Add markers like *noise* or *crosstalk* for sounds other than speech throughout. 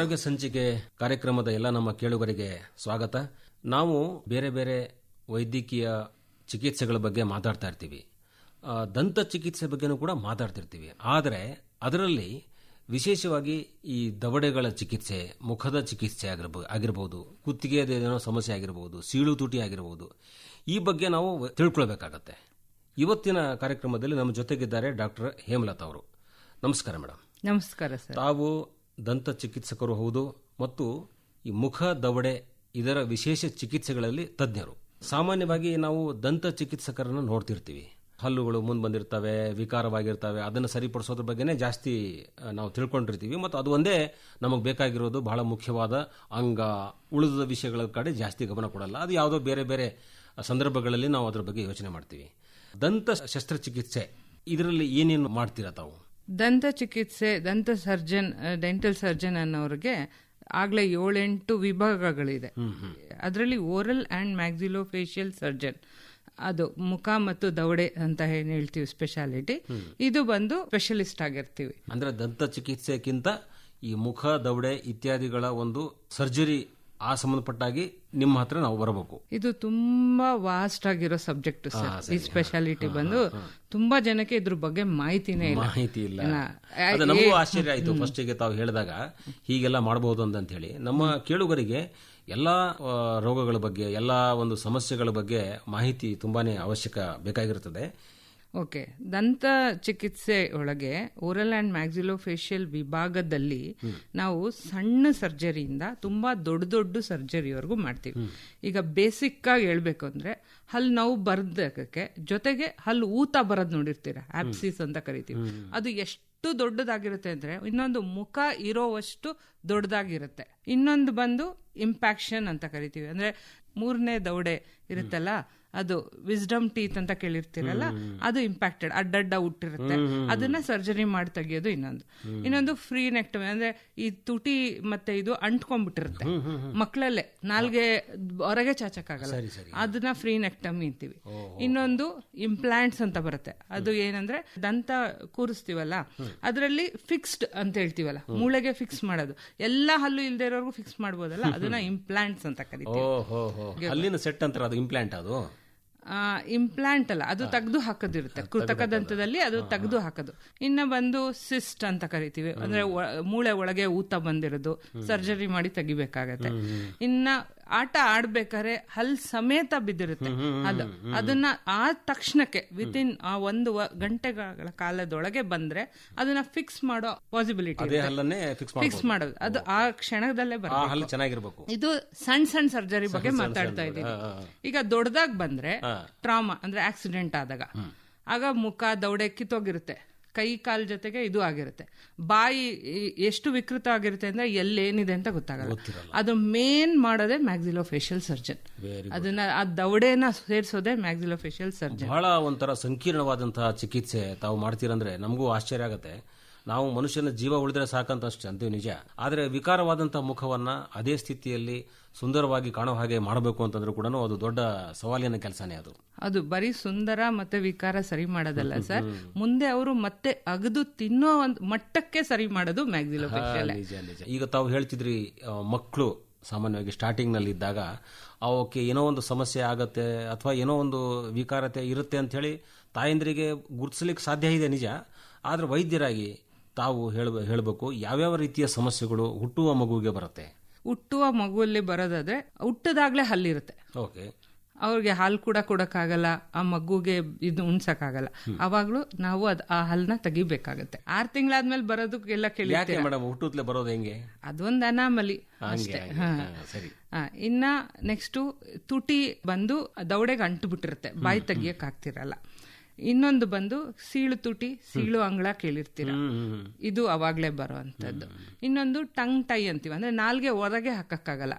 ಆರೋಗ್ಯ ಸಂಚಿಕೆ ಕಾರ್ಯಕ್ರಮದ ಎಲ್ಲ ನಮ್ಮ ಕೇಳುಗರಿಗೆ ಸ್ವಾಗತ. ನಾವು ಬೇರೆ ಬೇರೆ ವೈದ್ಯಕೀಯ ಚಿಕಿತ್ಸೆಗಳ ಬಗ್ಗೆ ಮಾತಾಡ್ತಾ ಇರ್ತೀವಿ. ದಂತ ಚಿಕಿತ್ಸೆ ಬಗ್ಗೆನೂ ಕೂಡ ಮಾತಾಡ್ತಿರ್ತೀವಿ. ಆದರೆ ಅದರಲ್ಲಿ ವಿಶೇಷವಾಗಿ ಈ ದವಡೆಗಳ ಚಿಕಿತ್ಸೆ ಮುಖದ ಚಿಕಿತ್ಸೆ ಆಗಿರ್ಬೋದು ಆಗಿರ್ಬೋದು ಕುತ್ತಿಗೆದೇನೋ ಸಮಸ್ಯೆ ಆಗಿರ್ಬೋದು ಸೀಳು ತುಟಿ ಆಗಿರ್ಬೋದು ಈ ಬಗ್ಗೆ ನಾವು ತಿಳ್ಕೊಳ್ಬೇಕಾಗತ್ತೆ. ಇವತ್ತಿನ ಕಾರ್ಯಕ್ರಮದಲ್ಲಿ ನಮ್ಮ ಜೊತೆಗಿದ್ದಾರೆ ಡಾಕ್ಟರ್ ಹೇಮಲತಾ ಅವರು. ನಮಸ್ಕಾರ ಮೇಡಮ್ ನಮಸ್ಕಾರ ಸರ್. ತಾವು ದಂತ ಚಿಕಿತ್ಸಕರು ಹೌದು ಮತ್ತು ಈ ಮುಖ ದವಡೆ ಇದರ ವಿಶೇಷ ಚಿಕಿತ್ಸೆಗಳಲ್ಲಿ ತಜ್ಞರು. ಸಾಮಾನ್ಯವಾಗಿ ನಾವು ದಂತ ಚಿಕಿತ್ಸಕರನ್ನು ನೋಡ್ತಿರ್ತೀವಿ. ಹಲ್ಲುಗಳು ಮುಂದೆ ಬಂದಿರ್ತವೆ, ವಿಕಾರವಾಗಿರ್ತವೆ, ಅದನ್ನು ಸರಿಪಡಿಸೋದ್ರ ಬಗ್ಗೆನೇ ಜಾಸ್ತಿ ನಾವು ತಿಳ್ಕೊಂಡಿರ್ತೀವಿ. ಮತ್ತು ಅದು ಒಂದೇ ನಮಗೆ ಬೇಕಾಗಿರೋದು ಬಹಳ ಮುಖ್ಯವಾದ ಅಂಗ. ಉಳಿದ ವಿಷಯಗಳ ಕಡೆ ಜಾಸ್ತಿ ಗಮನ ಕೊಡಲ್ಲ. ಅದು ಯಾವುದೋ ಬೇರೆ ಬೇರೆ ಸಂದರ್ಭಗಳಲ್ಲಿ ನಾವು ಅದರ ಬಗ್ಗೆ ಯೋಚನೆ ಮಾಡ್ತೀವಿ. ದಂತ ಶಸ್ತ್ರಚಿಕಿತ್ಸೆ, ಇದರಲ್ಲಿ ಏನೇನು ಮಾಡ್ತೀರಾ ತಾವು? ದಂತ ಚಿಕಿತ್ಸೆ ದಂತ ಸರ್ಜನ್ ಡೆಂಟಲ್ ಸರ್ಜನ್ ಅನ್ನೋರಿಗೆ ಆಗ್ಲೇ ಏಳೆಂಟು ವಿಭಾಗಗಳಿದೆ. ಅದರಲ್ಲಿ oral and maxillofacial surgeon. ಅದು ಮುಖ ಮತ್ತು ದವಡೆ ಅಂತ ಏನ್ ಹೇಳ್ತೀವಿ ಸ್ಪೆಷಾಲಿಟಿ. ಇದು ಬಂದು ಸ್ಪೆಷಲಿಸ್ಟ್ ಆಗಿರ್ತೀವಿ. ಅಂದ್ರೆ ದಂತ ಚಿಕಿತ್ಸೆಗಿಂತ ಈ ಮುಖ ದವಡೆ ಇತ್ಯಾದಿಗಳ ಒಂದು ಸರ್ಜರಿ ಆ ಸಂಬಂಧಪಟ್ಟಾಗಿ ನಿಮ್ಮ ಹತ್ರ ನಾವು ಬರಬೇಕು. ಇದು ತುಂಬಾ ವಾಸ್ಟ್ ಆಗಿರೋ ಸಬ್ಜೆಕ್ಟ್ ಸರ್. ಈ ಸ್ಪೆಷಾಲಿಟಿ ಬಂದು ತುಂಬಾ ಜನಕ್ಕೆ ಇದ್ರ ಬಗ್ಗೆ ಮಾಹಿತಿನೇ ಇಲ್ಲ. ಮಾಹಿತಿ ಇಲ್ಲ. ಅದು ನಮಗೂ ಆಶ್ಚರ್ಯ ಆಯ್ತು ಫಸ್ಟಿಗೆ ತಾವು ಹೇಳಿದಾಗ ಹೀಗೆಲ್ಲ ಮಾಡಬಹುದು ಅಂತ ಹೇಳಿ ನಮ್ಮ ಕೇಳುಗರಿಗೆ ಎಲ್ಲಾ ರೋಗಗಳ ಬಗ್ಗೆ ಎಲ್ಲಾ ಒಂದು ಸಮಸ್ಯೆಗಳ ಬಗ್ಗೆ ಮಾಹಿತಿ ತುಂಬಾನೇ ಅವಶ್ಯಕ ಬೇಕಾಗಿರುತ್ತದೆ. ಓಕೆ. ದಂತ ಚಿಕಿತ್ಸೆ ಒಳಗೆ ಓರಲ್ ಅಂಡ್ ಮ್ಯಾಕ್ಸಿಲೋ ಫೇಶಿಯಲ್ ವಿಭಾಗದಲ್ಲಿ ನಾವು ಸಣ್ಣ ಸರ್ಜರಿಯಿಂದ ತುಂಬಾ ದೊಡ್ಡ ದೊಡ್ಡ ಸರ್ಜರಿವರೆಗೂ ಮಾಡ್ತೀವಿ. ಈಗ ಬೇಸಿಕ್ ಆಗಿ ಹೇಳ್ಬೇಕು ಅಂದ್ರೆ ಹಲ್ಲು ನೋವು ಬರ್ದಕ್ಕೆ ಜೊತೆಗೆ ಹಲ್ಲು ಊತ ಬರೋದ್ ನೋಡಿರ್ತೀರ ಆಪ್ಸಿಸ್ ಅಂತ ಕರಿತೀವಿ. ಅದು ಎಷ್ಟು ದೊಡ್ಡದಾಗಿರುತ್ತೆ ಅಂದ್ರೆ ಇನ್ನೊಂದು ಮುಖ ಇರೋವಷ್ಟು ದೊಡ್ಡದಾಗಿರುತ್ತೆ. ಇನ್ನೊಂದು ಬಂದು ಇಂಪ್ಯಾಕ್ಷನ್ ಅಂತ ಕರಿತೀವಿ. ಅಂದ್ರೆ ಮೂರನೇ ದೌಡೆ ಇರುತ್ತಲ್ಲ? ಅದು ವಿಸ್ಡಮ್ ಟೀತ್ ಅಂತ ಕೇಳಿರ್ತೀರಲ್ಲ? ಅದು ಇಂಪ್ಯಾಕ್ಟೆಡ್ ಅಡ್ಡಡ್ಡ ಹುಟ್ಟಿರುತ್ತೆ. ಅದನ್ನ ಸರ್ಜರಿ ಮಾಡಿ ತೆಗಿಯೋದು ಇನ್ನೊಂದು. ಇನ್ನೊಂದು ಫ್ರೀ ನೆಕ್ಟಮಿ ಅಂದ್ರೆ ಈ ತುಟಿ ಮತ್ತೆ ಇದು ಅಂಟ್ಕೊಂಡ್ಬಿಟ್ಟಿರುತ್ತೆ. ಮಕ್ಕಳಲ್ಲೇ ನಾಲ್ಗೆ ಹೊರಗೆ ಚಾಚಕ್ಕಾಗಲ್ಲ. ಅದನ್ನ ಫ್ರೀ ನೆಕ್ಟಮ್ ಅಂತೀವಿ. ಇನ್ನೊಂದು ಇಂಪ್ಲಾಂಟ್ಸ್ ಅಂತ ಬರುತ್ತೆ. ಅದು ಏನಂದ್ರೆ ದಂತ ಕೂರಿಸ್ತೀವಲ್ಲ? ಅದರಲ್ಲಿ ಫಿಕ್ಸ್ಡ್ ಅಂತ ಹೇಳ್ತೀವಲ್ಲ? ಮೂಳೆಗೆ ಫಿಕ್ಸ್ ಮಾಡೋದು. ಎಲ್ಲಾ ಹಲ್ಲು ಇಲ್ದೇ ಇರೋರ್ಗು ಫಿಕ್ಸ್ ಮಾಡ್ಬೋದಲ್ಲ? *laughs* ಅದನ್ನ ಇಂಪ್ಲಾಂಟ್ಸ್ ಅಂತ ಕರಿತೀವಿ. ಅಲ್ಲಿನ ಸೆಟ್ ಅಂತಾರೆ ಅದು ಇಂಪ್ಲಾಂಟ್ ಅದು. ಇಂಪ್ಲಾಂಟ್ ಅಲ್ಲ ಅದು ತೆಗೆದು ಹಾಕೋದಿರುತ್ತೆ. ಕೃತಕ ದಂತದಲ್ಲಿ ಅದು ತೆಗೆದು ಹಾಕೋದು. ಇನ್ನ ಬಂದು ಸಿಸ್ಟ್ ಅಂತ ಕರಿತೀವಿ. ಅಂದ್ರೆ ಮೂಳೆ ಒಳಗೆ ಊತ ಬಂದಿರೋದು. ಸರ್ಜರಿ ಮಾಡಿ ತೆಗಿಬೇಕಾಗತ್ತೆ. ಇನ್ನ ಆಟ ಆಡ್ಬೇಕಾದ್ರೆ ಹಲ್ ಸಮೇತ ಬಿದ್ದಿರುತ್ತೆ. ಅದು ಅದನ್ನ ಆ ತಕ್ಷಣಕ್ಕೆ ವಿತಿನ್ ಆ ಒಂದು ಗಂಟೆಗಳ ಕಾಲದೊಳಗೆ ಬಂದ್ರೆ ಅದನ್ನ ಫಿಕ್ಸ್ ಮಾಡೋ ಪಾಸಿಬಿಲಿಟಿ ಫಿಕ್ಸ್ ಮಾಡಿ ಫಿಕ್ಸ್ ಮಾಡೋದು. ಅದು ಆ ಕ್ಷಣದಲ್ಲೇ ಬರ್ತದೆ ಬರುತ್ತೆ ಇದು ಸಣ್ಣ ಸಣ್ಣ ಸರ್ಜರಿ ಬಗ್ಗೆ ಮಾತಾಡ್ತಾ ಇದ್ದೀನಿ. ಈಗ ದೊಡ್ಡದಾಗಿ ಬಂದ್ರೆ ಟ್ರಾಮಾ ಅಂದ್ರೆ ಆಕ್ಸಿಡೆಂಟ್ ಆದಾಗ. ಆಗ ಮುಖ ದೌಡೆ ಕಿತ್ತೋಗಿರುತ್ತೆ. ಕೈ ಕಾಲ್ ಜೊತೆಗೆ ಇದು ಆಗಿರುತ್ತೆ. ಬಾಯಿ ಎಷ್ಟು ವಿಕೃತ ಆಗಿರುತ್ತೆ ಅಂದ್ರೆ ಎಲ್ಲೇನಿದೆ ಅಂತ ಗೊತ್ತಾಗಲ್ಲ. ಅದು ಮೇನ್ ಮಾಡೋದೇ ಮ್ಯಾಕ್ಸಿಲೋ ಫೇಶಿಯಲ್ ಸರ್ಜನ್ ಅದನ್ನ ಆ ದೌಡೆನ ಸೇರಿಸೋದೇ ಮ್ಯಾಕ್ಸಿಲೋ ಫೇಶಿಯಲ್ ಸರ್ಜನ್ ಬಹಳ ಒಂಥರ ಸಂಕೀರ್ಣವಾದಂತಹ ಚಿಕಿತ್ಸೆ ತಾವು ಮಾಡ್ತೀರಂದ್ರೆ ನಮಗೂ ಆಶ್ಚರ್ಯ ಆಗುತ್ತೆ. ನಾವು ಮನುಷ್ಯನ ಜೀವ ಉಳಿದ್ರೆ ಸಾಕಂತ ಅಷ್ಟೇ ಅಂತೀವಿ ನಿಜ. ಆದರೆ ವಿಕಾರವಾದಂತಹ ಮುಖವನ್ನ ಅದೇ ಸ್ಥಿತಿಯಲ್ಲಿ ಸುಂದರವಾಗಿ ಕಾಣೋ ಹಾಗೆ ಮಾಡಬೇಕು ಅಂತಂದ್ರೂ ಕೂಡ ಅದು ದೊಡ್ಡ ಸವಾಲಿನ ಕೆಲಸನೇ ಅದು. ಅದು ಬರೀ ಸುಂದರ ಮತ್ತೆ ವಿಕಾರ ಸರಿ ಮಾಡೋದಲ್ಲ ಸರ್? ಮುಂದೆ ಅವರು ಮತ್ತೆ ಅಗದು ತಿನ್ನೋ ಒಂದು ಮಟ್ಟಕ್ಕೆ ಸರಿ ಮಾಡೋದು ನಿಜ ನಿಜ. ಈಗ ತಾವು ಹೇಳ್ತಿದ್ರಿ ಮಕ್ಕಳು ಸಾಮಾನ್ಯವಾಗಿ ಸ್ಟಾರ್ಟಿಂಗ್ನಲ್ಲಿ ಇದ್ದಾಗ ಅವಕ್ಕೆ ಏನೋ ಒಂದು ಸಮಸ್ಯೆ ಆಗತ್ತೆ ಅಥವಾ ಏನೋ ಒಂದು ವಿಕಾರತೆ ಇರುತ್ತೆ ಅಂತ ಹೇಳಿ ತಾಯಂದ್ರಿಗೆ ಗುರುತಿಸ್ಲಿಕ್ಕೆ ಸಾಧ್ಯ ಇದೆ ನಿಜ. ಆದರೆ ವೈದ್ಯರಾಗಿ ತಾವು ಹೇಳ ಹೇಳಬೇಕು ಯಾವ್ಯಾವ ರೀತಿಯ ಸಮಸ್ಯೆಗಳು ಹುಟ್ಟುವ ಮಗುವಿಗೆ ಬರುತ್ತೆ? ಹುಟ್ಟುವ ಮಗುವಲ್ಲಿ ಬರೋದಾದ್ರೆ ಹುಟ್ಟದಾಗ್ಲೇ ಹಲ್ಲಿರುತ್ತೆ. ಓಕೆ. ಅವ್ರಿಗೆ ಹಾಲು ಕೂಡ ಕೊಡಕ್ಕಾಗಲ್ಲ ಆ ಮಗುಗೆ ಇದು ಉಣ್ಸಕ್ಕಾಗಲ್ಲ. ಅವಾಗ್ಲೂ ನಾವು ಅದ್ ಆ ಹಲ್ನ ತೆಗಿಬೇಕಾಗತ್ತೆ. ಆರ್ ತಿಂಗಳಾದ್ಮೇಲೆ ಬರೋದಕ್ಕೆಲ್ಲ ಕೇಳಿ ಯಾಕೆ ಮೇಡಮ್ ಹುಟ್ಟುತ್ತಲೇ ಬರೋದು ಹೆಂಗೆ? ಅದೊಂದು ಅನಾಮಲಿ ಅಷ್ಟೇ. ಇನ್ನ ನೆಕ್ಸ್ಟ್ ತುಟಿ ಬಂದು ದೌಡೆಗೆ ಅಂಟು ಬಿಟ್ಟಿರುತ್ತೆ ಬಾಯಿ ತೆಗಿಯಕ್ ಆಗ್ತಿರಲ್ಲ ಇನ್ನೊಂದು ಬಂದು ಸೀಳು ತುಟಿ ಸೀಳು ಅಂಗಳ ಕೇಳಿರ್ತೀರ. ಇದು ಅವಾಗ್ಲೇ ಬರುವಂತದ್ದು ಇನ್ನೊಂದು ಟಂಗ್ ಟೈ ಅಂತೀವಿ. ಅಂದ್ರೆ ನಾಲ್ಗೆ ಹೊರಗೆ ಹಾಕಕ್ಕಾಗಲ್ಲ.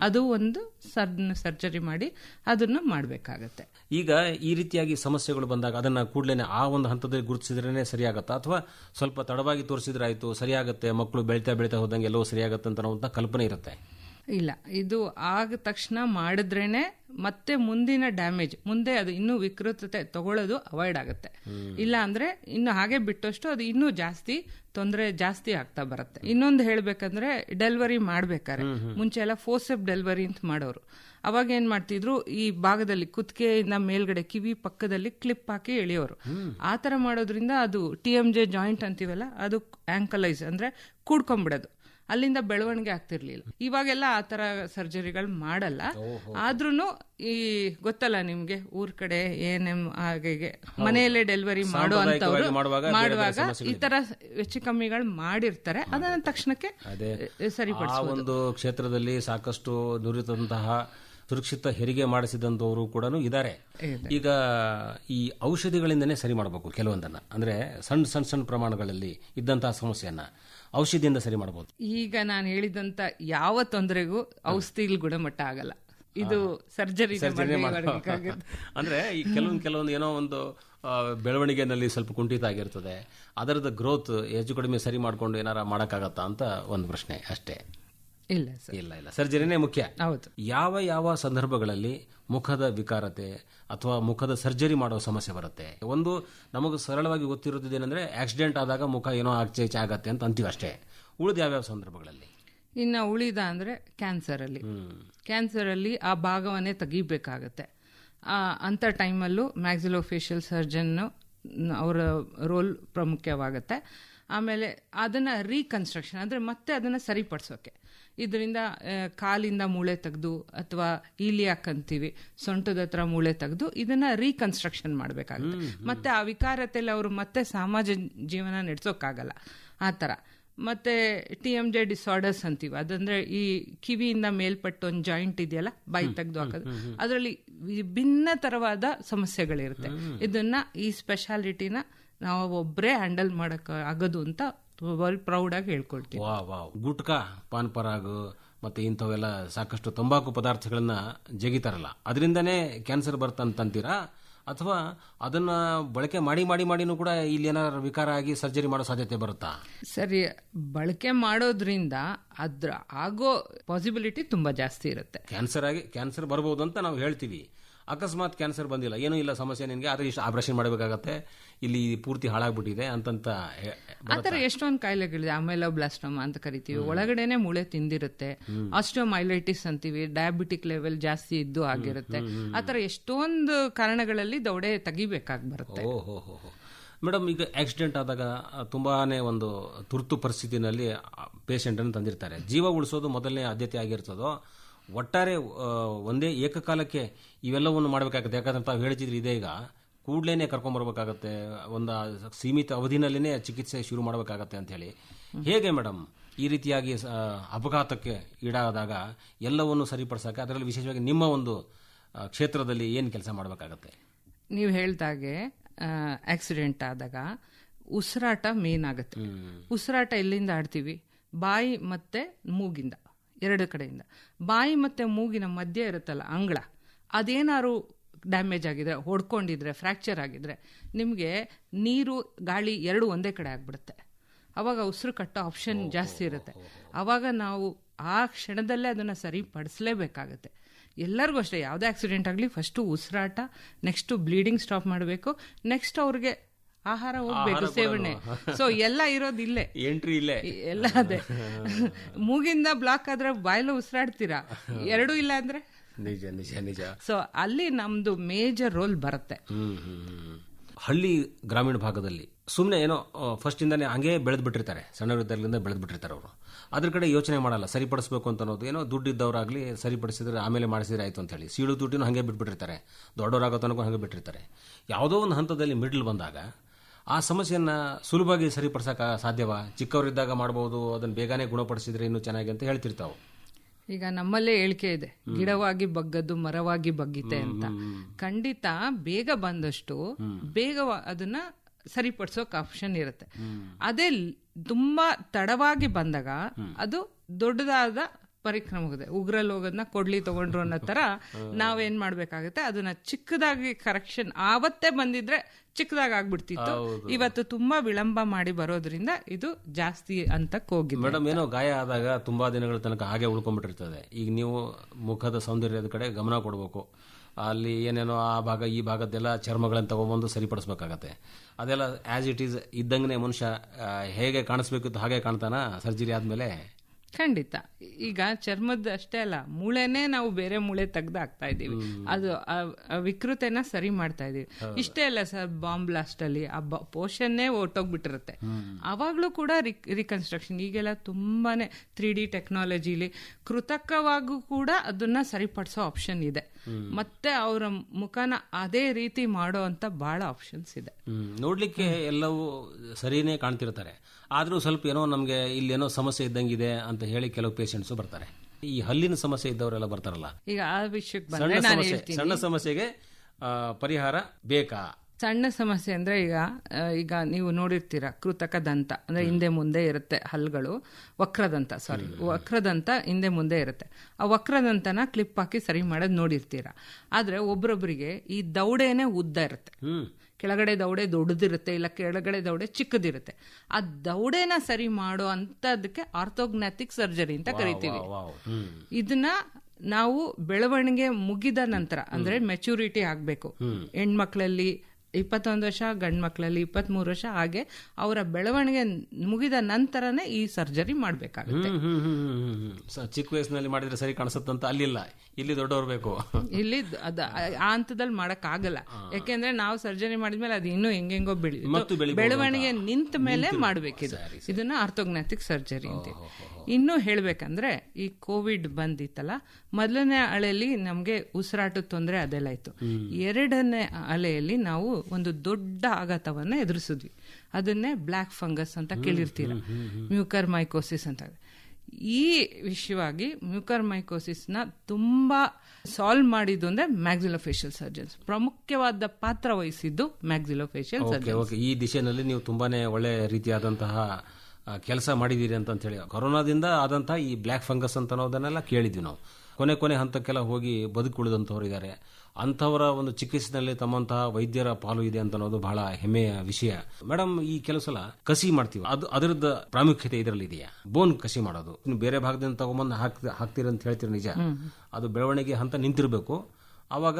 ಅದು ಒಂದು ಸರ್ ಸರ್ಜರಿ ಮಾಡಿ ಅದನ್ನು ಮಾಡಬೇಕಾಗತ್ತೆ. ಈಗ ಈ ರೀತಿಯಾಗಿ ಸಮಸ್ಯೆಗಳು ಬಂದಾಗ ಅದನ್ನ ಕೂಡಲೇ ಆ ಒಂದು ಹಂತದಲ್ಲಿ ಗುರುತಿಸಿದ್ರೇನೆ ಸರಿಯಾಗತ್ತಾ? ಅಥವಾ ಸ್ವಲ್ಪ ತಡವಾಗಿ ತೋರಿಸಿದ್ರೆ ಆಯ್ತು ಸರಿಯಾಗತ್ತೆ ಮಕ್ಕಳು ಬೆಳಿತಾ ಬೆಳಿತಾ ಹೋದಂಗೆ ಎಲ್ಲವೂ ಸರಿಯಾಗತ್ತೆ ಅಂತ ಕಲ್ಪನೆ ಇರುತ್ತೆ? ಇಲ್ಲ ಇದು ಆಗ ತಕ್ಷಣ ಮಾಡಿದ್ರೇನೆ ಮತ್ತೆ ಮುಂದಿನ ಡ್ಯಾಮೇಜ್ ಮುಂದೆ ಅದು ಇನ್ನೂ ವಿಕೃತತೆ ತಗೊಳ್ಳೋದು ಅವಾಯ್ಡ್ ಆಗುತ್ತೆ. ಇಲ್ಲ ಅಂದ್ರೆ ಇನ್ನು ಹಾಗೆ ಬಿಟ್ಟಷ್ಟು ಅದು ಇನ್ನೂ ಜಾಸ್ತಿ ತೊಂದರೆ ಜಾಸ್ತಿ ಆಗ್ತಾ ಬರುತ್ತೆ. ಇನ್ನೊಂದು ಹೇಳ್ಬೇಕಂದ್ರೆ ಡೆಲಿವರಿ ಮಾಡ್ಬೇಕಾರೆ. ಮುಂಚೆ ಎಲ್ಲ ಫೋರ್ಸೆಪ್ ಡೆಲಿವರಿ ಅಂತ ಮಾಡೋರು. ಅವಾಗ ಏನ್ ಮಾಡ್ತಿದ್ರು ಈ ಭಾಗದಲ್ಲಿ ಕುತ್ತಿಗೆಯಿಂದ ಮೇಲ್ಗಡೆ ಕಿವಿ ಪಕ್ಕದಲ್ಲಿ ಕ್ಲಿಪ್ ಹಾಕಿ ಎಳೆಯೋರು. ಆ ತರ ಮಾಡೋದ್ರಿಂದ ಅದು ಟಿ ಎಂ ಜೆ ಜಾಯಿಂಟ್ ಅಂತೀವಲ್ಲ ಅದು ಆಂಕಲೈಸ್ ಅಂದ್ರೆ ಕೂಡ್ಕೊಂಡ್ಬಿಡೋದು. ಅಲ್ಲಿಂದ ಬೆಳವಣಿಗೆ ಆಗ್ತಿರ್ಲಿಲ್ಲ. ಇವಾಗೆಲ್ಲ ಆ ತರ ಸರ್ಜರಿಗಳು ಮಾಡಲ್ಲ. ಆದ್ರೂ ಈ ಗೊತ್ತಲ್ಲ ನಿಮ್ಗೆ ಊರ್ ಕಡೆ ಏನ್ ಎಂ ಹಾಗೆ ಮನೆಯಲ್ಲೇ ಡೆಲಿವರಿ ಮಾಡೋ ಅಂತವ್ರು ಮಾಡುವಾಗ ಈ ತರ ಹೆಚ್ಚು ಕಮ್ಮಿಗಳು ಮಾಡಿರ್ತಾರೆ. ಅದನ್ನ ತಕ್ಷಣಕ್ಕೆ ಸರಿಪಡಿಸ ಒಂದು ಕ್ಷೇತ್ರದಲ್ಲಿ ಸಾಕಷ್ಟು ನುರಿತಂತಹ ಸುರಕ್ಷಿತ ಹೆರಿಗೆ ಮಾಡಿಸಿದಂಥವರು ಕೂಡ ಇದ್ದಾರೆ. ಈಗ ಈ ಔಷಧಿಗಳಿಂದನೇ ಸರಿ ಮಾಡಬೇಕು ಕೆಲವೊಂದನ್ನ. ಅಂದ್ರೆ ಸಣ್ಣ ಸಣ್ಣ ಸಣ್ಣ ಪ್ರಮಾಣಗಳಲ್ಲಿ ಇದ್ದಂತಹ ಸಮಸ್ಯೆಯನ್ನು ಔಷಧಿಯಿಂದ ಸರಿ ಮಾಡಬಹುದು ಈಗ ನಾನು ಹೇಳಿದಂತ ಯಾವ ತೊಂದರೆಗೂ ಔಷಧಿಗಳು ಗುಣಮಟ್ಟ ಆಗಲ್ಲ. ಇದು ಸರ್ಜರಿ *laughs* ಅಂದ್ರೆ ಈ ಕೆಲವೊಂದು ಕೆಲವೊಂದು ಏನೋ ಒಂದು ಬೆಳವಣಿಗೆನಲ್ಲಿ ಸ್ವಲ್ಪ ಕುಂಠಿತ ಆಗಿರ್ತದೆ. ಅದರದ ಗ್ರೋತ್ ಹೆಚ್ಚು ಕಡಿಮೆ ಸರಿ ಮಾಡ್ಕೊಂಡು ಏನಾರ ಮಾಡೋಕ್ಕಾಗತ್ತಾ ಅಂತ ಒಂದು ಪ್ರಶ್ನೆ ಅಷ್ಟೇ. ಇಲ್ಲ ಸರ್. ಇಲ್ಲ ಇಲ್ಲ. ಸರ್ಜರಿನೇ ಮುಖ್ಯ. ಹೌದು. ಯಾವ ಯಾವ ಸಂದರ್ಭಗಳಲ್ಲಿ ಮುಖದ ವಿಕಾರತೆ ಅಥವಾ ಮುಖದ ಸರ್ಜರಿ ಮಾಡೋ ಸಮಸ್ಯೆ ಬರುತ್ತೆ? ಒಂದು ನಮಗೆ ಸರಳವಾಗಿ ಗೊತ್ತಿರುತ್ತದೆ ಏನಂದ್ರೆ ಆಕ್ಸಿಡೆಂಟ್ ಆದಾಗ ಮುಖ ಏನೋ ಆಚೆ ಈಚೆ ಆಗತ್ತೆ ಅಂತ ಅಂತೀವಿ ಅಷ್ಟೇ. ಉಳಿದ ಯಾವ್ಯಾವ ಸಂದರ್ಭಗಳಲ್ಲಿ? ಇನ್ನು ಉಳಿದ ಅಂದ್ರೆ ಕ್ಯಾನ್ಸರ್ ಅಲ್ಲಿ. ಕ್ಯಾನ್ಸರ್ ಅಲ್ಲಿ ಆ ಭಾಗವನ್ನೇ ತೆಗಿಬೇಕಾಗತ್ತೆ. ಆ, ಅಂತ ಟೈಮಲ್ಲೂ ಮ್ಯಾಕ್ಸಿಲೋಫೇಶಿಯಲ್ ಸರ್ಜನ್ ಅವರ ರೋಲ್ ಪ್ರಾಮುಖ್ಯವಾಗುತ್ತೆ. ಆಮೇಲೆ ಅದನ್ನ ರೀಕನ್ಸ್ಟ್ರಕ್ಷನ್ ಅಂದ್ರೆ ಮತ್ತೆ ಅದನ್ನ ಸರಿಪಡಿಸೋಕೆ. ಇದರಿಂದ ಕಾಲಿಂದ ಮೂಳೆ ತೆಗೆದು ಅಥವಾ ಈಲಿ ಹಾಕಂತೀವಿ ಸೊಂಟದ ಹತ್ರ ಮೂಳೆ ತೆಗೆದು ಇದನ್ನ ರೀಕನ್ಸ್ಟ್ರಕ್ಷನ್ ಮಾಡಬೇಕಾಗುತ್ತೆ. ಮತ್ತೆ ಆ ವಿಕಾರತೆಯಲ್ಲಿ ಅವರು ಮತ್ತೆ ಸಾಮಾಜ ಜೀವನ ನಡೆಸೋಕ್ಕಾಗಲ್ಲ. ಆ ಥರ. ಮತ್ತೆ ಟಿ ಎಂ ಜೆ ಡಿಸಾರ್ಡರ್ಸ್ ಅಂತೀವಿ. ಅದಂದ್ರೆ ಈ ಕಿವಿಯಿಂದ ಮೇಲ್ಪಟ್ಟು ಒಂದು ಜಾಯಿಂಟ್ ಇದೆಯಲ್ಲ ಬಾಯಿ ತೆಗೆದು ಹಾಕೋದು. ಅದರಲ್ಲಿ ವಿಭಿನ್ನ ತರವಾದ ಸಮಸ್ಯೆಗಳಿರುತ್ತೆ. ಇದನ್ನ ಈ ಸ್ಪೆಷಾಲಿಟಿನ ನಾವು ಒಬ್ಬರೇ ಹ್ಯಾಂಡಲ್ ಮಾಡಕ್ ಆಗೋದು ಅಂತ ಪ್ರೌಡ್ ಆಗಿ ಹೇಳ್ಕೊಳ್ತೀವಿ. ವಾ ವಾ ಗುಟ್ಕಾ ಪಾನ್ ಪರಾಗ್ ಮತ್ತೆ ಇಂಥವೆಲ್ಲ ಸಾಕಷ್ಟು ತಂಬಾಕು ಪದಾರ್ಥಗಳನ್ನ ಜಗಿತಾರಲ್ಲ ಅದರಿಂದನೇ ಕ್ಯಾನ್ಸರ್ ಬರ್ತಂತೀರಾ ಅಥವಾ ಅದನ್ನ ಬಳಕೆ ಮಾಡಿ ಮಾಡಿ ಮಾಡಿನೂ ಕೂಡ ಇಲ್ಲಿ ಏನಾದ್ರು ವಿಕಾರ ಆಗಿ ಸರ್ಜರಿ ಮಾಡೋ ಸಾಧ್ಯತೆ ಬರುತ್ತಾ? ಸರಿ ಬಳಕೆ ಮಾಡೋದ್ರಿಂದ ಅದ್ರ ಆಗೋ ಪಾಸಿಬಿಲಿಟಿ ತುಂಬಾ ಜಾಸ್ತಿ ಇರುತ್ತೆ. ಕ್ಯಾನ್ಸರ್ ಆಗಿ ಕ್ಯಾನ್ಸರ್ ಬರಬಹುದು ಅಂತ ನಾವು ಹೇಳ್ತೀವಿ. ಅಕಸ್ಮಾತ್ ಕ್ಯಾನ್ಸರ್ ಬಂದಿಲ್ಲ. ಏನೂ ಇಲ್ಲ ಸಮಸ್ಯೆ ನಿನಗೆ ಆದರೆ ಇಷ್ಟು ಆಪರೇಷನ್ ಮಾಡಬೇಕಾಗತ್ತೆ. ಇಲ್ಲಿ ಪೂರ್ತಿ ಹಾಳಾಗ್ಬಿಟ್ಟಿದೆ ಅಂತಂತ ಆ ಥರ ಎಷ್ಟೊಂದು ಕಾಯಿಲೆಗಳಿದೆ. ಆಮೇಲೆ ಬ್ಲಾಸ್ಟಮ್ ಅಂತ ಕರಿತೀವಿ. ಒಳಗಡೆನೆ ಮೂಳೆ ತಿಂದಿರುತ್ತೆ. ಆಸ್ಟಿಯೋಮೈಲೈಟಿಸ್ ಅಂತೀವಿ. ಡಯಾಬಿಟಿಕ್ ಲೆವೆಲ್ ಜಾಸ್ತಿ ಇದ್ದು ಆಗಿರುತ್ತೆ. ಆ ಥರ ಎಷ್ಟೊಂದು ಕಾರಣಗಳಲ್ಲಿ ದೌಡೆ ತೆಗಿಬೇಕಾಗಿ ಬರುತ್ತೆ. ಮೇಡಮ್ ಈಗ ಆಕ್ಸಿಡೆಂಟ್ ಆದಾಗ ತುಂಬಾನೇ ಒಂದು ತುರ್ತು ಪರಿಸ್ಥಿತಿನಲ್ಲಿ ಪೇಷಂಟನ್ನು ತಂದಿರ್ತಾರೆ. ಜೀವ ಉಳಿಸೋದು ಮೊದಲನೇ ಆದ್ಯತೆ ಆಗಿರ್ತದೋ ಒಟ್ಟಾರೆ ಒಂದೇ ಏಕಕಾಲಕ್ಕೆ ಇವೆಲ್ಲವನ್ನು ಮಾಡಬೇಕಾಗುತ್ತೆ. ಯಾಕಂದ್ರೆ ತಾವು ಹೇಳ್ತಿದ್ರಿ ಇದೇ ಈಗ. ಕೂಡಲೇ ಕರ್ಕೊಂಬರ್ಬೇಕಾಗತ್ತೆ. ಒಂದು ಸೀಮಿತ ಅವಧಿನಲ್ಲೇ ಚಿಕಿತ್ಸೆ ಶುರು ಮಾಡಬೇಕಾಗತ್ತೆ ಅಂತ ಹೇಳಿ. ಹೇಗೆ ಮೇಡಮ್ ಈ ರೀತಿಯಾಗಿ ಅಪಘಾತಕ್ಕೆ ಈಡಾದಾಗ ಎಲ್ಲವನ್ನು ಸರಿಪಡಿಸಕ್ಕೆ ಅದರಲ್ಲಿ ವಿಶೇಷವಾಗಿ ನಿಮ್ಮ ಒಂದು ಕ್ಷೇತ್ರದಲ್ಲಿ ಏನು ಕೆಲಸ ಮಾಡಬೇಕಾಗತ್ತೆ? ನೀವು ಹೇಳ್ದಾಗೆ ಆಕ್ಸಿಡೆಂಟ್ ಆದಾಗ ಉಸಿರಾಟ ಮೇನ್ ಆಗುತ್ತೆ. ಉಸಿರಾಟ ಎಲ್ಲಿಂದ ಆಡ್ತೀವಿ? ಬಾಯಿ ಮತ್ತೆ ಮೂಗಿಂದ. ಎರಡು ಕಡೆಯಿಂದ. ಬಾಯಿ ಮತ್ತೆ ಮೂಗಿನ ಮಧ್ಯೆ ಇರುತ್ತಲ್ಲ ಅಂಗಳ ಅದೇನಾದ್ರು ಡ್ಯಾಮೇಜ್ ಆಗಿದ್ರೆ ಹೊಡ್ಕೊಂಡಿದ್ರೆ ಫ್ರ್ಯಾಕ್ಚರ್ ಆಗಿದ್ರೆ ನಿಮಗೆ ನೀರು ಗಾಳಿ ಎರಡು ಒಂದೇ ಕಡೆ ಆಗ್ಬಿಡುತ್ತೆ. ಅವಾಗ ಉಸಿರು ಕಟ್ಟೋ ಆಪ್ಷನ್ ಜಾಸ್ತಿ ಇರುತ್ತೆ. ಆವಾಗ ನಾವು ಆ ಕ್ಷಣದಲ್ಲೇ ಅದನ್ನು ಸರಿಪಡಿಸಲೇಬೇಕಾಗತ್ತೆ ಎಲ್ಲರಿಗೂ ಅಷ್ಟೇ ಯಾವುದೇ ಆಕ್ಸಿಡೆಂಟ್ ಆಗಲಿ ಫಸ್ಟು ಉಸಿರಾಟ ನೆಕ್ಸ್ಟು ಬ್ಲೀಡಿಂಗ್ ಸ್ಟಾಪ್ ಮಾಡಬೇಕು ನೆಕ್ಸ್ಟ್ ಅವ್ರಿಗೆ ಆಹಾರ ಹೋಗ್ಬೇಕು ಸೇವನೆ. ಸೊ ಎಲ್ಲ ಇರೋದು ಇಲ್ಲೇ. ಎಂಟ್ರಿ ಇಲ್ಲೇ. ಎಲ್ಲ ಅದೇ. ಮೂಗಿಂದ ಬ್ಲಾಕ್ ಆದ್ರೆ ಬಾಯ್ಲು ಉಸಿರಾಡ್ತೀರಾ? ಎರಡೂ ಇಲ್ಲ ಅಂದ್ರೆ? ನಿಜ ನಿಜ ನಿಜ. ಸೊ ಅಲ್ಲಿ ನಮ್ದು ಮೇಜರ್ ರೋಲ್ ಬರುತ್ತೆ. ಹಳ್ಳಿ ಗ್ರಾಮೀಣ ಭಾಗದಲ್ಲಿ ಸುಮ್ಮನೆ ಏನೋ ಫಸ್ಟ್ ಇಂದಾನೆ ಹಂಗೆ ಬೆಳೆದ್ ಬಿಟ್ಟಿರ್ತಾರೆ ಸಣ್ಣವರಿದ್ದಾಗಲಿಂದ ಬೆಳೆದ್ ಬಿಟ್ಟಿರ್ತಾರೆ ಅವರು. ಅದ್ರ ಕಡೆ ಯೋಚನೆ ಮಾಡಲ್ಲ ಸರಿಪಡಿಸ್ಬೇಕು ಅಂತ ಅನ್ನೋದು ಏನೋ ದುಡ್ಡು ಇದ್ದವರಾಗ್ಲಿ ಸರಿಪಡಿಸಿದ್ರೆ ಆಮೇಲೆ ಮಾಡಿಸಿದ್ರೆ ಆಯ್ತು ಅಂತ ಹೇಳಿ. ಸೀಳು ದುಡ್ಡಿನೂ ಹಂಗೆ ಬಿಟ್ಬಿಟ್ಟಿರ್ತಾರೆ. ದೊಡ್ಡವರಾಗೋ ತನಕ ಹಂಗೆ ಬಿಟ್ಟಿರ್ತಾರೆ. ಯಾವುದೋ ಒಂದು ಹಂತದಲ್ಲಿ ಮಿಡ್ಲ್ ಬಂದಾಗ ಆ ಸಮಸ್ಯೆಯನ್ನ ಸುಲಭವಾಗಿ ಸರಿಪಡಿಸಕ ಸಾಧ್ಯವಾ? ಚಿಕ್ಕವರಿದ್ದಾಗ ಮಾಡಬಹುದು ಅದನ್ನ ಬೇಗನೆ ಗುಣಪಡಿಸಿದ್ರೆ ಇನ್ನೂ ಚೆನ್ನಾಗಿ ಅಂತ ಹೇಳ್ತಿರ್ತಾವೆ. ಈಗ ನಮ್ಮಲ್ಲೇ ಹೇಳಿಕೆ ಇದೆ. ಗಿಡವಾಗಿ ಬಗ್ಗದ್ದು ಮರವಾಗಿ ಬಗ್ಗಿತೆ ಅಂತ. ಖಂಡಿತ ಬೇಗ ಬಂದಷ್ಟು ಬೇಗ ಅದನ್ನ ಸರಿಪಡಿಸೋಕ್ ಆಪ್ಷನ್ ಇರುತ್ತೆ. ಅದೇ ತುಂಬಾ ತಡವಾಗಿ ಬಂದಾಗ ಅದು ದೊಡ್ಡದಾದ ಪರಿಕ್ರಮ ಹೋಗುತ್ತೆ. ಉಗ್ರಲ್ಲಿ ಹೋಗೋದನ್ನ ಕೊಡ್ಲಿ ತಗೊಂಡ್ರು ಅನ್ನೋ ತರ ನಾವೇನ್ ಮಾಡ್ಬೇಕಾಗತ್ತೆ? ಅದನ್ನ ಚಿಕ್ಕದಾಗಿ ಕರೆಕ್ಷನ್ ಆವತ್ತೇ ಬಂದಿದ್ರೆ ಚಿಕ್ಕದಾಗ ಆಗ್ಬಿಡ್ತಿತ್ತು. ಇವತ್ತು ತುಂಬಾ ವಿಳಂಬ ಮಾಡಿ ಬರೋದ್ರಿಂದ ಇದು ಜಾಸ್ತಿ ಅಂತ ಹೋಗಿ ಮೇಡಮ್ ಏನೋ ಗಾಯ ಆದಾಗ ತುಂಬಾ ದಿನಗಳ ತನಕ ಹಾಗೆ ಉಳ್ಕೊಂಡ್ಬಿಟ್ಟಿರ್ತದೆ. ಈಗ ನೀವು ಮುಖದ ಸೌಂದರ್ಯದ ಕಡೆ ಗಮನ ಕೊಡಬೇಕು. ಅಲ್ಲಿ ಏನೇನೋ ಆ ಭಾಗ ಈ ಭಾಗದ್ದೆಲ್ಲ ಚರ್ಮಗಳನ್ನು ತಗೊಬಂದು ಸರಿಪಡಿಸ್ಬೇಕಾಗತ್ತೆ. ಅದೆಲ್ಲ ಆಸ್ ಇಟ್ ಈಸ್ ಇದ್ದಂಗೆ ಮನುಷ್ಯ ಹೇಗೆ ಕಾಣಿಸ್ಬೇಕಿತ್ತು ಹಾಗೆ ಕಾಣ್ತಾನ? ಸರ್ಜರಿ ಆದ್ಮೇಲೆ ಖಂಡಿತ. ಈಗ ಚರ್ಮದ ಅಷ್ಟೇ ಅಲ್ಲ ಮೂಳೆನೆ ನಾವು ಬೇರೆ ಮೂಳೆ ತೆಗ್ದು ಹಾಕ್ತಾ ಇದೀವಿ ಅದು ವಿಕೃತೆನ ಸರಿ ಮಾಡ್ತಾ ಇದೀವಿ ಇಷ್ಟೇ ಅಲ್ಲ ಸರ್ ಬಾಂಬ್ ಬ್ಲಾಸ್ಟ್ ಅಲ್ಲಿ ಆ ಪೋರ್ಷನ್ನೇ ಹೊರ್ಟೋಗ್ಬಿಟ್ಟಿರುತ್ತೆ ಅವಾಗ್ಲೂ ಕೂಡ ರಿಕನ್ಸ್ಟ್ರಕ್ಷನ್ ಈಗೆಲ್ಲ ತುಂಬಾನೇ ತ್ರೀ ಡಿ ಟೆಕ್ನಾಲಜಿಲಿ ಕೃತಕವಾಗೂ ಕೂಡ ಅದನ್ನ ಸರಿಪಡಿಸೋ ಆಪ್ಷನ್ ಇದೆ. ಮತ್ತೆ ಅವರ ಮುಖನ ಅದೇ ರೀತಿ ಮಾಡೋ ಅಂತ ಬಹಳ ಆಪ್ಷನ್ಸ್ ಇದೆ. ನೋಡ್ಲಿಕ್ಕೆ ಎಲ್ಲವೂ ಸರಿನೇ ಕಾಣ್ತಿರ್ತಾರೆ. ಆದ್ರೂ ಸ್ವಲ್ಪ ಏನೋ ನಮ್ಗೆ ಇಲ್ಲಿ ಏನೋ ಸಮಸ್ಯೆ ಇದ್ದಂಗಿದೆ ಅಂತ ಹೇಳಿ ಕೆಲವು ಪೇಷಂಟ್ಸ್ ಬರ್ತಾರೆ. ಈ ಹಲ್ಲಿನ ಸಮಸ್ಯೆ ಇದ್ದವರೆಲ್ಲ ಬರ್ತಾರಲ್ಲ. ಈಗ ಆ ವಿಷಯಕ್ಕೆ ಸಣ್ಣ ಸಮಸ್ಯೆ ಸಣ್ಣ ಸಮಸ್ಯೆಗೆ ಪರಿಹಾರ ಬೇಕಾ? ಸಣ್ಣ ಸಮಸ್ಯೆ ಅಂದ್ರೆ ಈಗ ಈಗ ನೀವು ನೋಡಿರ್ತೀರ ಕೃತಕ ದಂತ ಅಂದ್ರೆ ಹಿಂದೆ ಮುಂದೆ ಇರುತ್ತೆ ಹಲ್ಗಳು ವಕ್ರದಂತ ಸಾರಿ ವಕ್ರದಂತ ಹಿಂದೆ ಮುಂದೆ ಇರುತ್ತೆ. ಆ ವಕ್ರದಂತನ ಕ್ಲಿಪ್ ಹಾಕಿ ಸರಿ ಮಾಡೋದು ನೋಡಿರ್ತೀರ. ಆದ್ರೆ ಒಬ್ರೊಬ್ರಿಗೆ ಈ ದೌಡೇನೆ ಉದ್ದ ಇರುತ್ತೆ. ಕೆಳಗಡೆ ದೌಡೆ ದೊಡ್ಡದಿರುತ್ತೆ ಇಲ್ಲ ಕೆಳಗಡೆ ದೌಡೆ ಚಿಕ್ಕದಿರುತ್ತೆ. ಆ ದೌಡೆನ ಸರಿ ಮಾಡೋ ಅಂತದಕ್ಕೆ ಆರ್ಥೋಗ್ನಾಥಿಕ್ ಸರ್ಜರಿ ಅಂತ ಕರಿತೀವಿ. ಇದನ್ನ ನಾವು ಬೆಳವಣಿಗೆ ಮುಗಿದ ನಂತರ ಅಂದ್ರೆ ಮೆಚುರಿಟಿ ಆಗ್ಬೇಕು. ಹೆಣ್ಮಕ್ಳಲ್ಲಿ ಇಪ್ಪತ್ತೊಂದು ವರ್ಷ ಗಂಡು ಮಕ್ಕಳಲ್ಲಿ ಇಪ್ಪತ್ಮೂರು ವರ್ಷ ಹಾಗೆ ಅವರ ಬೆಳವಣಿಗೆ ಮುಗಿದ ನಂತರನೇ ಈ ಸರ್ಜರಿ ಮಾಡಬೇಕಾಗುತ್ತೆ. ಚಿಕ್ಕ ವಯಸ್ಸಿನಲ್ಲಿ ಮಾಡಿದ್ರೆ ಸರಿ ಕಾಣಿಸುತ್ತಂತ ಅಲ್ಲಿಲ್ಲ. ಇಲ್ಲಿ ದೊಡ್ಡವ್ರು ಬೇಕು. ಇಲ್ಲಿ ಅದ ಆ ಹಂತದಲ್ಲಿ ಮಾಡೋಕ್ಕಾಗಲ್ಲ. ಆಗಲ್ಲ ಯಾಕೆಂದ್ರೆ ನಾವು ಸರ್ಜರಿ ಮಾಡಿದ್ಮೇಲೆ ಅದು ಇನ್ನೂ ಹೆಂಗೆಂಗೋ ಬೆಳಿ ಬೆಳವಣಿಗೆ ನಿಂತ ಮೇಲೆ ಮಾಡಬೇಕಿದೆ. ಇದನ್ನ ಆರ್ಥೋಗ್ನಾಥಿಕ್ ಸರ್ಜರಿ ಅಂತ. ಇನ್ನು ಹೇಳಬೇಕಂದ್ರೆ ಈ ಕೋವಿಡ್ ಬಂದಿತ್ತಲ್ಲ ಮೊದಲನೇ ಅಲೆಯಲ್ಲಿ ನಮಗೆ ಉಸಿರಾಟದ ತೊಂದರೆ ಅದೆಲ್ಲ ಇತ್ತು. ಎರಡನೇ ಅಲೆಯಲ್ಲಿ ನಾವು ಒಂದು ದೊಡ್ಡ ಆಘಾತವನ್ನ ಎದುರಿಸಿದ್ವಿ. ಅದನ್ನೇ ಬ್ಲ್ಯಾಕ್ ಫಂಗಸ್ ಅಂತ ಕೇಳಿರ್ತೀರ. ಮ್ಯೂಕರ್ ಮೈಕೋಸಿಸ್ ಅಂತ. ಈ ವಿಷಯವಾಗಿ ಮ್ಯೂಕರ್ ಮೈಕೋಸಿಸ್ನ ತುಂಬಾ ಸಾಲ್ವ್ ಮಾಡಿದ್ದು ಅಂದ್ರೆ ಮ್ಯಾಕ್ಸಿಲೋಫೇಶಿಯಲ್ ಸರ್ಜನ್ಸ್. ಪ್ರಮುಖವಾದ ಪಾತ್ರ ವಹಿಸಿದ್ದು ಮ್ಯಾಕ್ಸಿಲೋಫೇಶಿಯಲ್ ಓಕೆ ಓಕೆ ಈ ದಿಶೆಯಲ್ಲಿ ನೀವು ತುಂಬಾನೇ ಒಳ್ಳೆ ರೀತಿಯಾದಂತಹ ಕೆಲಸ ಮಾಡಿದ್ದೀರಿ ಅಂತ ಹೇಳಿ. ಕೊರೋನಾದಿಂದ ಆದಂತಹ ಈ ಬ್ಲ್ಯಾಕ್ ಫಂಗಸ್ ಅಂತ ಅನ್ನೋದನ್ನೆಲ್ಲ ಕೇಳಿದ್ವಿ ನಾವು. ಕೊನೆ ಕೊನೆ ಹಂತಕ್ಕೆಲ್ಲ ಹೋಗಿ ಬದುಕುಳಿದಂಥವ್ರು ಇದ್ದಾರೆ ಅಂಥವರ ಒಂದು ಚಿಕಿತ್ಸೆಯಲ್ಲಿ ತಮ್ಮಂತಹ ವೈದ್ಯರ ಪಾಲು ಇದೆ ಅಂತ ಅನ್ನೋದು ಬಹಳ ಹೆಮ್ಮೆಯ ವಿಷಯ. ಮೇಡಮ್ ಈ ಕೆಲವು ಸಲ ಕಸಿ ಮಾಡ್ತೀವಿ. ಅದು ಅದರದ ಪ್ರಾಮುಖ್ಯತೆ ಇದರಲ್ಲಿ ಇದೆಯಾ? ಬೋನ್ ಕಸಿ ಮಾಡೋದು. ಇನ್ನು ಬೇರೆ ಭಾಗದಿಂದ ತಗೊಂಬಂದು ಹಾಕ್ ಹಾಕ್ತೀರಿ ಅಂತ ಹೇಳ್ತೀರಿ ನಿಜ? ಅದು ಬೆಳವಣಿಗೆ ಹಂತ ನಿಂತಿರಬೇಕು. ಆವಾಗ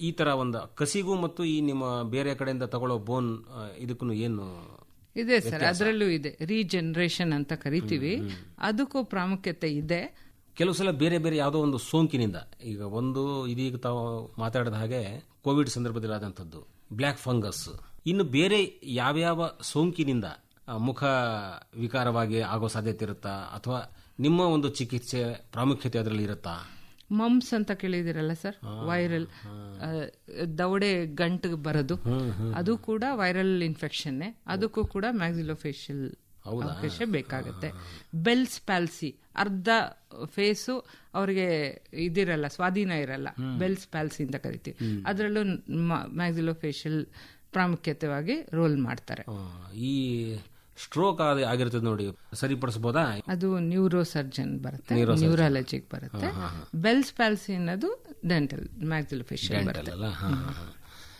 ಈ ತರ ಒಂದು ಕಸಿಗೂ ಮತ್ತು ಈ ನಿಮ್ಮ ಬೇರೆ ಕಡೆಯಿಂದ ತಗೊಳ್ಳೋ ಬೋನ್ ಇದಕ್ಕೂ ಏನು ಇದೆ ಸರ್. ಅದರಲ್ಲೂ ಇದೆ. ರೀಜನರೇಷನ್ ಅಂತ ಕರಿತೀವಿ. ಅದಕ್ಕೂ ಪ್ರಾಮುಖ್ಯತೆ ಇದೆ. ಕೆಲವು ಸಲ ಬೇರೆ ಬೇರೆ ಯಾವುದೋ ಒಂದು ಸೋಂಕಿನಿಂದ ಈಗ ಒಂದು ಇದೀಗ ತಾವು ಮಾತಾಡಿದ ಹಾಗೆ ಕೋವಿಡ್ ಸಂದರ್ಭದಲ್ಲಿ ಆದಂಥದ್ದು ಬ್ಲ್ಯಾಕ್ ಫಂಗಸ್. ಇನ್ನು ಬೇರೆ ಯಾವ್ಯಾವ ಸೋಂಕಿನಿಂದ ಮುಖ ವಿಕಾರವಾಗಿ ಆಗೋ ಸಾಧ್ಯತೆ ಇರುತ್ತಾ? ಅಥವಾ ನಿಮ್ಮ ಒಂದು ಚಿಕಿತ್ಸೆ ಪ್ರಾಮುಖ್ಯತೆ ಅದರಲ್ಲಿ ಇರುತ್ತಾ? ಮಮ್ಸ್ ಅಂತ ಕೇಳಿದಿರಲ್ಲ ಸರ್? ವೈರಲ್ ದವಡೆ ಗಂಟು ಬರೋದು. ಅದು ಕೂಡ ವೈರಲ್ ಇನ್ಫೆಕ್ಷನ್ನೇ. ಅದಕ್ಕೂ ಕೂಡ ಮ್ಯಾಕ್ಸಿಲೋಫೇಶಿಯಲ್ ಅವಕಾಶ ಬೇಕಾಗುತ್ತೆ. ಬೆಲ್ಸ್ ಪ್ಯಾಲ್ಸಿ ಅರ್ಧ ಫೇಸು ಅವ್ರಿಗೆ ಇದಿರಲ್ಲ ಸ್ವಾಧೀನ ಇರಲ್ಲ. ಬೆಲ್ಸ್ ಪ್ಯಾಲ್ಸಿ ಅಂತ ಕರಿತೀವಿ. ಅದರಲ್ಲೂ ಮ್ಯಾಕ್ಸಿಲೋಫೇಶಿಯಲ್ ಪ್ರಾಮುಖ್ಯತೆವಾಗಿ ರೋಲ್ ಮಾಡ್ತಾರೆ. ಈ ಸ್ಟ್ರೋಕ್ ಆಗಿರ್ತದೆ ನೋಡಿ ಸರಿಪಡಿಸಬಹುದಾ ಅದು ನ್ಯೂರೋ ಸರ್ಜನ್ ಬರುತ್ತೆ. ನ್ಯೂರಾಲಜಿ ಬರುತ್ತೆ ಬೆಲ್ಸ್ ಪ್ಯಾಲ್ಸಿ ಅನ್ನೋದು ಡೆಂಟಲ್ ಬರುತ್ತೆ. ಹಾ, ಹಾ.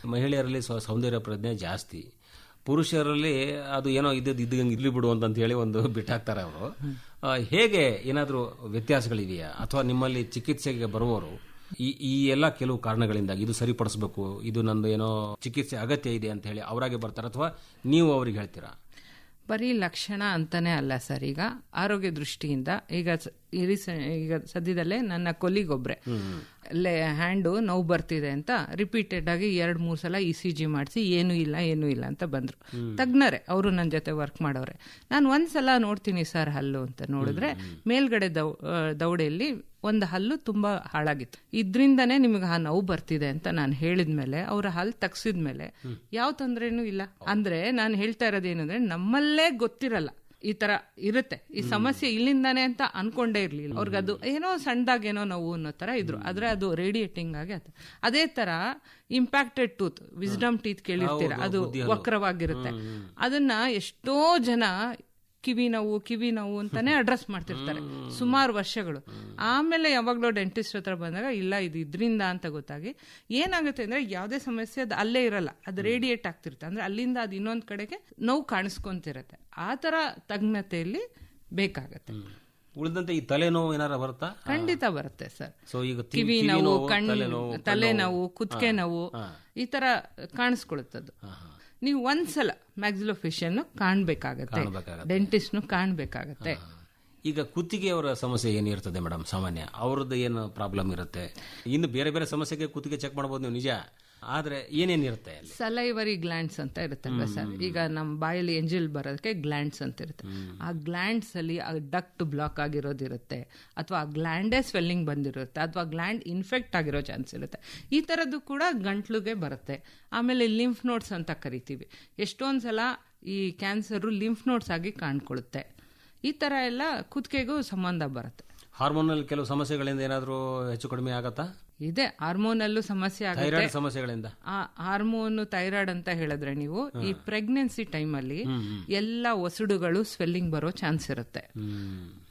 ಮಹಿಳೆಯರಲ್ಲಿ ಸೌಂದರ್ಯ ಪ್ರಜ್ಞೆ ಜಾಸ್ತಿ. ಪುರುಷರಲ್ಲಿ ಅದು ಏನೋ ಇದ್ದದ್ದು ಇದ್ದಂಗೆ ಇರ್ಲಿ ಬಿಡು ಅಂತ ಹೇಳಿ ಒಂದು ಬಿಟ್ಟಾಕ್ತಾರೆ ಅವರು. ಹೇಗೆ ಏನಾದರೂ ವ್ಯತ್ಯಾಸಗಳಿದೆಯಾ? ಅಥವಾ ನಿಮ್ಮಲ್ಲಿ ಚಿಕಿತ್ಸೆಗೆ ಬರುವವರು ಈ ಈ ಎಲ್ಲ ಕೆಲವು ಕಾರಣಗಳಿಂದಾಗಿ ಇದು ಸರಿಪಡಿಸಬೇಕು ಇದು ನಂದು ಏನೋ ಚಿಕಿತ್ಸೆ ಅಗತ್ಯ ಇದೆ ಅಂತ ಹೇಳಿ ಅವರಾಗೆ ಬರ್ತಾರೆ ಅಥವಾ ನೀವು ಅವ್ರಿಗೆ ಹೇಳ್ತೀರಾ? ಬರೀ ಲಕ್ಷಣ ಅಂತಾನೆ ಅಲ್ಲ ಸರ್ ಈಗ ಆರೋಗ್ಯ ದೃಷ್ಟಿಯಿಂದ ಈಗ ಈಗ ಸದ್ಯದಲ್ಲೇ ನನ್ನ ಕೊಲ್ಲಿಗೊಬ್ರೆ. ಅಲ್ಲೇ ಹ್ಯಾಂಡು ನೋವು ಬರ್ತಿದೆ ಅಂತ ರಿಪೀಟೆಡ್ ಆಗಿ ಎರಡ್ ಮೂರ್ ಸಲ ಇ ಸಿ ಜಿ ಮಾಡಿಸಿ ಏನೂ ಇಲ್ಲ ಏನೂ ಇಲ್ಲ ಅಂತ ಬಂದ್ರು. ತಜ್ಞರೇ ಅವರು ನನ್ನ ಜೊತೆ ವರ್ಕ್ ಮಾಡೋರೆ. ನಾನು ಒಂದ್ಸಲ ನೋಡ್ತೀನಿ ಸರ್ ಹಲ್ಲು ಅಂತ ನೋಡಿದ್ರೆ ಮೇಲ್ಗಡೆ ದೌ ದೌಡೆಯಲ್ಲಿ ಒಂದು ಹಲ್ಲು ತುಂಬಾ ಹಾಳಾಗಿತ್ತು. ಇದ್ರಿಂದನೇ ನಿಮಗೆ ಆ ನೋವು ಬರ್ತಿದೆ ಅಂತ ನಾನು ಹೇಳಿದ್ಮೇಲೆ ಅವರ ಹಲ್ಲು ತಗ್ಸಿದ್ಮೇಲೆ ಯಾವ ತೊಂದರೆನೂ ಇಲ್ಲ. ಅಂದ್ರೆ ನಾನು ಹೇಳ್ತಾ ಇರೋದೇನಂದ್ರೆ ನಮ್ಮಲ್ಲೇ ಗೊತ್ತಿರಲ್ಲ. ಈ ತರ ಇರುತ್ತೆ. ಈ ಸಮಸ್ಯೆ ಇಲ್ಲಿಂದಾನೆ ಅಂತ ಅನ್ಕೊಂಡೇ ಇರ್ಲಿಲ್ಲ. ಅವ್ರಿಗೆ ಅದು ಏನೋ ಸಣ್ಣದಾಗೇನೋ ನೋವು ಅನ್ನೋ ತರ ಇದ್ರು. ಆದ್ರೆ ಅದು ರೇಡಿಯೇಟಿಂಗ್ ಆಗಿ ಆಯ್ತು ಅದೇ ತರ ಇಂಪ್ಯಾಕ್ಟೆಡ್ ಟೂತ್ ವಿಸ್ಡಮ್ ಟೀತ್ ಕೇಳಿರ್ತೀರ. ಅದು ವಕ್ರವಾಗಿರುತ್ತೆ. ಅದನ್ನ ಎಷ್ಟೋ ಜನ ಕಿವಿ ನೋವು ಕಿವಿ ನೋವು ಅಂತಾನೆ ಅಡ್ರೆಸ್ ಮಾಡ್ತಿರ್ತಾರೆ. ಸುಮಾರು ವರ್ಷಗಳು. ಆಮೇಲೆ ಯಾವಾಗಲೂ ಡೆಂಟಿಸ್ಟ್ ಹತ್ರ ಬಂದಾಗ ಇಲ್ಲ ಇದು ಇದರಿಂದ ಅಂತ ಗೊತ್ತಾಗಿ ಏನಾಗುತ್ತೆ ಅಂದ್ರೆ ಯಾವುದೇ ಸಮಸ್ಯೆ ಅದು ಅಲ್ಲೇ ಇರಲ್ಲ. ಅದು ರೇಡಿಯೇಟ್ ಆಗ್ತಿರುತ್ತೆ. ಅಂದ್ರೆ ಅಲ್ಲಿಂದ ಅದು ಇನ್ನೊಂದ್ ಕಡೆಗೆ ನೋವು ಕಾಣಿಸ್ಕೊಂತಿರತ್ತೆ. ಆ ತರ ತಜ್ಞತೆಯಲ್ಲಿ ಬೇಕಾಗತ್ತೆ. ಉಳಿದಂತೆ ಈ ತಲೆನೋವು ಏನಾರ ಬರುತ್ತಾ? ಖಂಡಿತ ಬರುತ್ತೆ ಸರ್ ಸೊ ಈಗ ಕಿವಿ ನೋವು ಕಣ್ಣು ತಲೆನೋವು, ಕುತ್ತಿಗೆ ನೋವು ಈ ತರ ಕಾಣಿಸ್ಕೊಳ್ಳುತ್ತದು ನೀವು ಒಂದ್ಸಲ ಮ್ಯಾಕ್ಸಿಲೋಫಿಷಿಯನ್ ಕಾಣ್ಬೇಕಾಗತ್ತೆ. ಡೆಂಟಿಸ್ಟ್ ಡೆಂಟಿಸ್ಟ್ನು ಕಾಣ್ಬೇಕಾಗತ್ತೆ. ಈಗ ಕುತ್ತಿಗೆಯವರ ಸಮಸ್ಯೆ ಏನಿರ್ತದೆ ಮೇಡಮ್ ಸಾಮಾನ್ಯ ಅವ್ರದ್ದು ಏನು ಪ್ರಾಬ್ಲಮ್ ಇರುತ್ತೆ? ಇನ್ನು ಬೇರೆ ಬೇರೆ ಸಮಸ್ಯೆಗೆ ಕುತ್ತಿಗೆ ಚೆಕ್ ಮಾಡ್ಬೋದು ನೀವು ನಿಜ? ಆದ್ರೆ ಏನೇನಿರುತ್ತೆ ಸಲೈವರಿ ಗ್ಲ್ಯಾಂಡ್ಸ್ ಅಂತ ಇರುತ್ತೆ ಸರ್? ಈಗ ನಮ್ಮ ಬಾಯಲ್ಲಿ ಎಂಜಿಲ್ ಬರೋದಕ್ಕೆ ಗ್ಲ್ಯಾಂಡ್ಸ್ ಅಂತ ಇರುತ್ತೆ. ಆ ಗ್ಲ್ಯಾಂಡ್ಸ್ ಅಲ್ಲಿ ಆ ಡಕ್ಟ್ ಬ್ಲಾಕ್ ಆಗಿರೋದಿರುತ್ತೆ ಅಥವಾ ಆ ಗ್ಲ್ಯಾಂಡೇ ಸ್ವೆಲ್ಲಿಂಗ್ ಬಂದಿರುತ್ತೆ ಅಥವಾ ಗ್ಲ್ಯಾಂಡ್ ಇನ್ಫೆಕ್ಟ್ ಆಗಿರೋ ಚಾನ್ಸ್ ಇರುತ್ತೆ. ಈ ಥರದ್ದು ಕೂಡ ಗಂಟ್ಲುಗೆ ಬರುತ್ತೆ. ಆಮೇಲೆ ಲಿಂಫ್ ನೋಟ್ಸ್ ಅಂತ ಕರಿತೀವಿ. ಎಷ್ಟೊಂದು ಸಲ ಈ ಕ್ಯಾನ್ಸರು ಲಿಂಫ್ ನೋಟ್ಸ್ ಆಗಿ ಕಾಣ್ಕೊಳ್ಳುತ್ತೆ ಈ ಥರ ಎಲ್ಲ ಕುತ್ತಿಗೆಗೂ ಸಂಬಂಧ ಬರುತ್ತೆ. ಹಾರ್ಮೋನಲ್ ಕೆಲವು ಸಮಸ್ಯೆಗಳಿಂದ ಏನಾದರೂ ಹೆಚ್ಚು ಕಡಿಮೆ ಆಗತ್ತಾ? ಇದೆ. ಹಾರ್ಮೋನಲ್ಲೂ ಸಮಸ್ಯೆ ಆಗುತ್ತೆ. ಸಮಸ್ಯೆಗಳಿಂದ. ಆ ಹಾರ್ಮೋನ್ ಥೈರಾಯ್ಡ್ ಅಂತ ಹೇಳಿದ್ರೆ ನೀವು ಈ ಪ್ರೆಗ್ನೆನ್ಸಿ ಟೈಮಲ್ಲಿ ಎಲ್ಲ ಒಸಡುಗಳು ಸ್ವೆಲ್ಲಿಂಗ್ ಬರೋ ಚಾನ್ಸ್ ಇರುತ್ತೆ.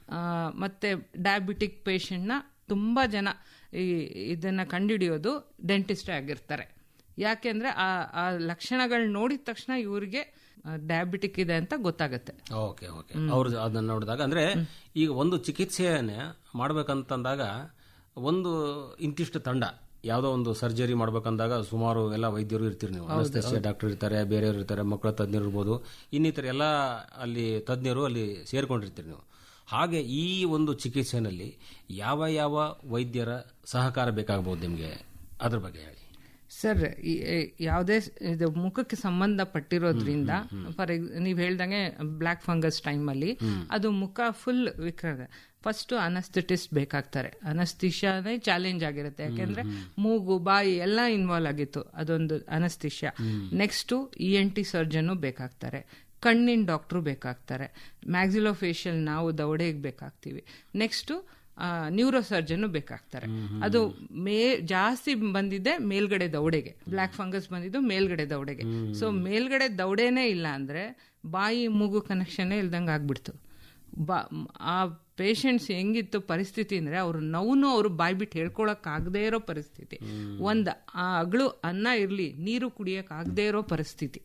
ಆ, ಮತ್ತೆ ಡಯಾಬಿಟಿಕ್ ಪೇಷಂಟ್ನ ತುಂಬಾ ಜನ ಈ ಇದನ್ನ ಕಂಡುಹಿಡಿಯೋದು ಡೆಂಟಿಸ್ಟ್ ಆಗಿರ್ತಾರೆ. ಯಾಕೆಂದ್ರೆ ಆ ಆ ಲಕ್ಷಣಗಳು ನೋಡಿದ ತಕ್ಷಣ ಇವರಿಗೆ ಡಯಾಬಿಟಿಕ್ ಇದೆ ಅಂತ ಗೊತ್ತಾಗುತ್ತೆ. Okay okay. ಅವ್ರು ಅದನ್ನ ನೋಡಿದಾಗ ಅಂದ್ರೆ ಈಗ ಒಂದು ಚಿಕಿತ್ಸೆಯನ್ನೇ ಮಾಡ್ಬೇಕಂತಂದಾಗ ಒಂದು ಇಂತಿಷ್ಟು ತಂಡ ಯಾವುದೋ ಒಂದು ಸರ್ಜರಿ ಮಾಡ್ಬೇಕಂದಾಗ ಸುಮಾರು ಎಲ್ಲ ವೈದ್ಯರು ಇರ್ತೀರಿ ನೀವು. ಅನಸ್ತಸ್ಯ ಡಾಕ್ಟರ್ ಇರ್ತಾರೆ ಬೇರೆಯವರು ಇರ್ತಾರೆ ಮಕ್ಕಳ ತಜ್ಞರು ಇರ್ಬೋದು ಇನ್ನಿತರ ಎಲ್ಲ ಅಲ್ಲಿ ತಜ್ಞರು ಅಲ್ಲಿ ಸೇರ್ಕೊಂಡಿರ್ತೀರಿ ನೀವು. ಹಾಗೆ ಈ ಒಂದು ಚಿಕಿತ್ಸೆನಲ್ಲಿ ಯಾವ ಯಾವ ವೈದ್ಯರ ಸಹಕಾರ ಬೇಕಾಗಬಹುದು ನಿಮಗೆ? ಅದ್ರ ಬಗ್ಗೆ ಹೇಳಿ. ಸರ್ ಯಾವುದೇ ಇದು ಮುಖಕ್ಕೆ ಸಂಬಂಧಪಟ್ಟಿರೋದ್ರಿಂದ ಫಾರ್ ನೀವು ಹೇಳ್ದಂಗೆ ಬ್ಲ್ಯಾಕ್ ಫಂಗಸ್ ಟೈಮಲ್ಲಿ ಅದು ಮುಖ ಫುಲ್ ವಿಕ್ರ ಫಸ್ಟ್ ಅನಸ್ಥೆಟಿಸ್ಟ್ ಬೇಕಾಗ್ತಾರೆ. ಅನಸ್ತಿಷಾನೇ ಚಾಲೆಂಜ್ ಆಗಿರುತ್ತೆ. ಯಾಕೆಂದ್ರೆ ಮೂಗು ಬಾಯಿ ಎಲ್ಲ ಇನ್ವಾಲ್ವ್ ಆಗಿತ್ತು. ಅದೊಂದು anaesthesia next E N T surgeon ಬೇಕಾಗ್ತಾರೆ. ಕಣ್ಣಿನ ಡಾಕ್ಟ್ರು ಬೇಕಾಗ್ತಾರೆ. ಮ್ಯಾಕ್ಸಿಲೋಫೇಶಿಯಲ್ ನಾವು ದೌಡೆಗೆ ಬೇಕಾಗ್ತೀವಿ. ನೆಕ್ಸ್ಟು ನ್ಯೂರೋ ಸರ್ಜನ್ ಬೇಕಾಗ್ತಾರೆ. ಅದು ಮೇ ಜಾಸ್ತಿ ಬಂದಿದ್ದೆ ಮೇಲ್ಗಡೆ ದೌಡೆಗೆ. ಬ್ಲ್ಯಾಕ್ ಫಂಗಸ್ ಬಂದಿದ್ದು ಮೇಲ್ಗಡೆ ದೌಡೆಗೆ. ಸೊ ಮೇಲ್ಗಡೆ ದೌಡೆನೇ ಇಲ್ಲ ಅಂದರೆ ಬಾಯಿ ಮೂಗು ಕನೆಕ್ಷನ್ ಇಲ್ದಂಗೆ ಆಗ್ಬಿಡ್ತು. ಬಾ ಆ ಪೇಷಂಟ್ಸ್ ಹೆಂಗಿತ್ತು ಪರಿಸ್ಥಿತಿ ಅಂದ್ರೆ ಅವ್ರ ನೋವು ಅವರು ಬಾಯ್ಬಿಟ್ಟು ಹೇಳ್ಕೊಳಕ್ಕಾಗದೇ ಹೇಳ್ಕೊಳಕ್ ಆಗದೆ ಇರೋ ಪರಿಸ್ಥಿತಿ. ಒಂದು ಆ ಅಗಳು ಅನ್ನ ಇರ್ಲಿ ನೀರು ಕುಡಿಯೋಕ್ಕಾಗದೇ ಆಗದೆ ಇರೋ ಪರಿಸ್ಥಿತಿ.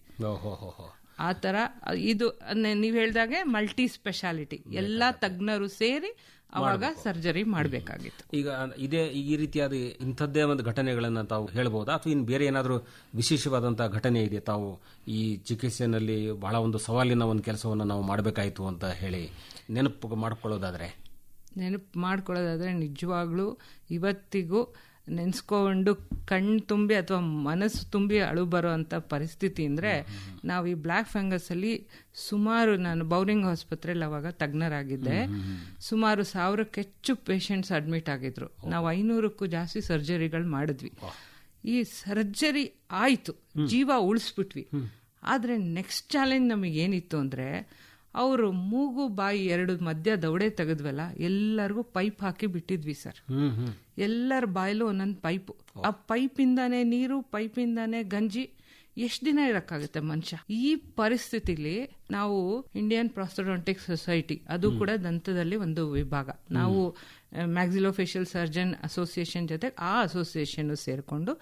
ಆ ಥರ ಇದು ನೀವು ಹೇಳ್ದಾಗೆ ಮಲ್ಟಿ ಸ್ಪೆಷಾಲಿಟಿ. ಎಲ್ಲ ತಜ್ಞರು ಸೇರಿ ಅವಾಗ ಸರ್ಜರಿ ಮಾಡಬೇಕಾಗಿತ್ತು. ಈಗ ಇದೇ ಈ ರೀತಿಯಾದ ಇಂಥದ್ದೇ ಒಂದು ಘಟನೆಗಳನ್ನು ತಾವು ಹೇಳ್ಬೋದಾ? ಅಥವಾ ಇನ್ನು ಬೇರೆ ಏನಾದರೂ ವಿಶೇಷವಾದಂತಹ ಘಟನೆ ಇದೆ ತಾವು ಈ ಚಿಕಿತ್ಸೆಯಲ್ಲಿ ಬಹಳ ಒಂದು ಸವಾಲಿನ ಒಂದು ಕೆಲಸವನ್ನು ನಾವು ಮಾಡಬೇಕಾಯಿತು ಅಂತ ಹೇಳಿ ನೆನಪು ಮಾಡ್ಕೊಳ್ಳೋದಾದ್ರೆ? ನೆನಪು ಮಾಡ್ಕೊಳ್ಳೋದಾದ್ರೆ ನಿಜವಾಗ್ಲೂ ಇವತ್ತಿಗೂ ನೆನೆಸ್ಕೊಂಡು ಕಣ್ಣು ತುಂಬಿ ಅಥವಾ ಮನಸ್ಸು ತುಂಬಿ ಅಳು ಬರೋ ಅಂಥ ಪರಿಸ್ಥಿತಿ ಅಂದರೆ ನಾವು ಈ ಬ್ಲ್ಯಾಕ್ ಫಂಗಸ್ ಅಲ್ಲಿ ಸುಮಾರು ನಾನು ಬೌರಿಂಗ್ ಆಸ್ಪತ್ರೆಯಲ್ಲಿ ಅವಾಗ ತಜ್ಞರಾಗಿದ್ದೆ. ಸುಮಾರು ಸಾವಿರಕ್ಕೆ ಹೆಚ್ಚು ಪೇಷಂಟ್ಸ್ ಅಡ್ಮಿಟ್ ಆಗಿದ್ರು. ನಾವು ಐನೂರಕ್ಕೂ ಜಾಸ್ತಿ ಸರ್ಜರಿಗಳು ಮಾಡಿದ್ವಿ. ಈ ಸರ್ಜರಿ ಆಯಿತು. ಜೀವ ಉಳಿಸ್ಬಿಟ್ವಿ. ಆದರೆ ನೆಕ್ಸ್ಟ್ ಚಾಲೆಂಜ್ ನಮಗೇನಿತ್ತು ಅಂದ್ರೆ ಅವರು ಮೂಗು ಬಾಯಿ ಎರಡು ಮಧ್ಯ ದೌಡೆ ತೆಗೆದ್ವಲ್ಲ ಎಲ್ಲರಿಗೂ ಪೈಪ್ ಹಾಕಿ ಬಿಟ್ಟಿದ್ವಿ ಸರ್. ಎಲ್ಲರ ಬಾಯಲ್ಲೂ ಒಂದೊಂದು ಪೈಪ್. ಆ ಪೈಪಿಂದಾನೆ ನೀರು ಪೈಪಿಂದಾನೆ ಗಂಜಿ ಎಷ್ಟು ದಿನ ಇರಕ್ಕಾಗುತ್ತೆ ಮನುಷ್ಯ? ಈ ಪರಿಸ್ಥಿತಿಲಿ ನಾವು ಇಂಡಿಯನ್ ಪ್ರಾಸ್ಟೋಡಾಂಟಿಕ್ ಸೊಸೈಟಿ ಅದು ಕೂಡ ದಂತದಲ್ಲಿ ಒಂದು ವಿಭಾಗ. ನಾವು ಮ್ಯಾಕ್ಸಿಲೋಫೇಶಿಯಲ್ ಸರ್ಜನ್ ಅಸೋಸಿಯೇಷನ್ ಜೊತೆ ಆ ಅಸೋಸಿಯೇಷನ್ ಸೇರ್ಕೊಂಡು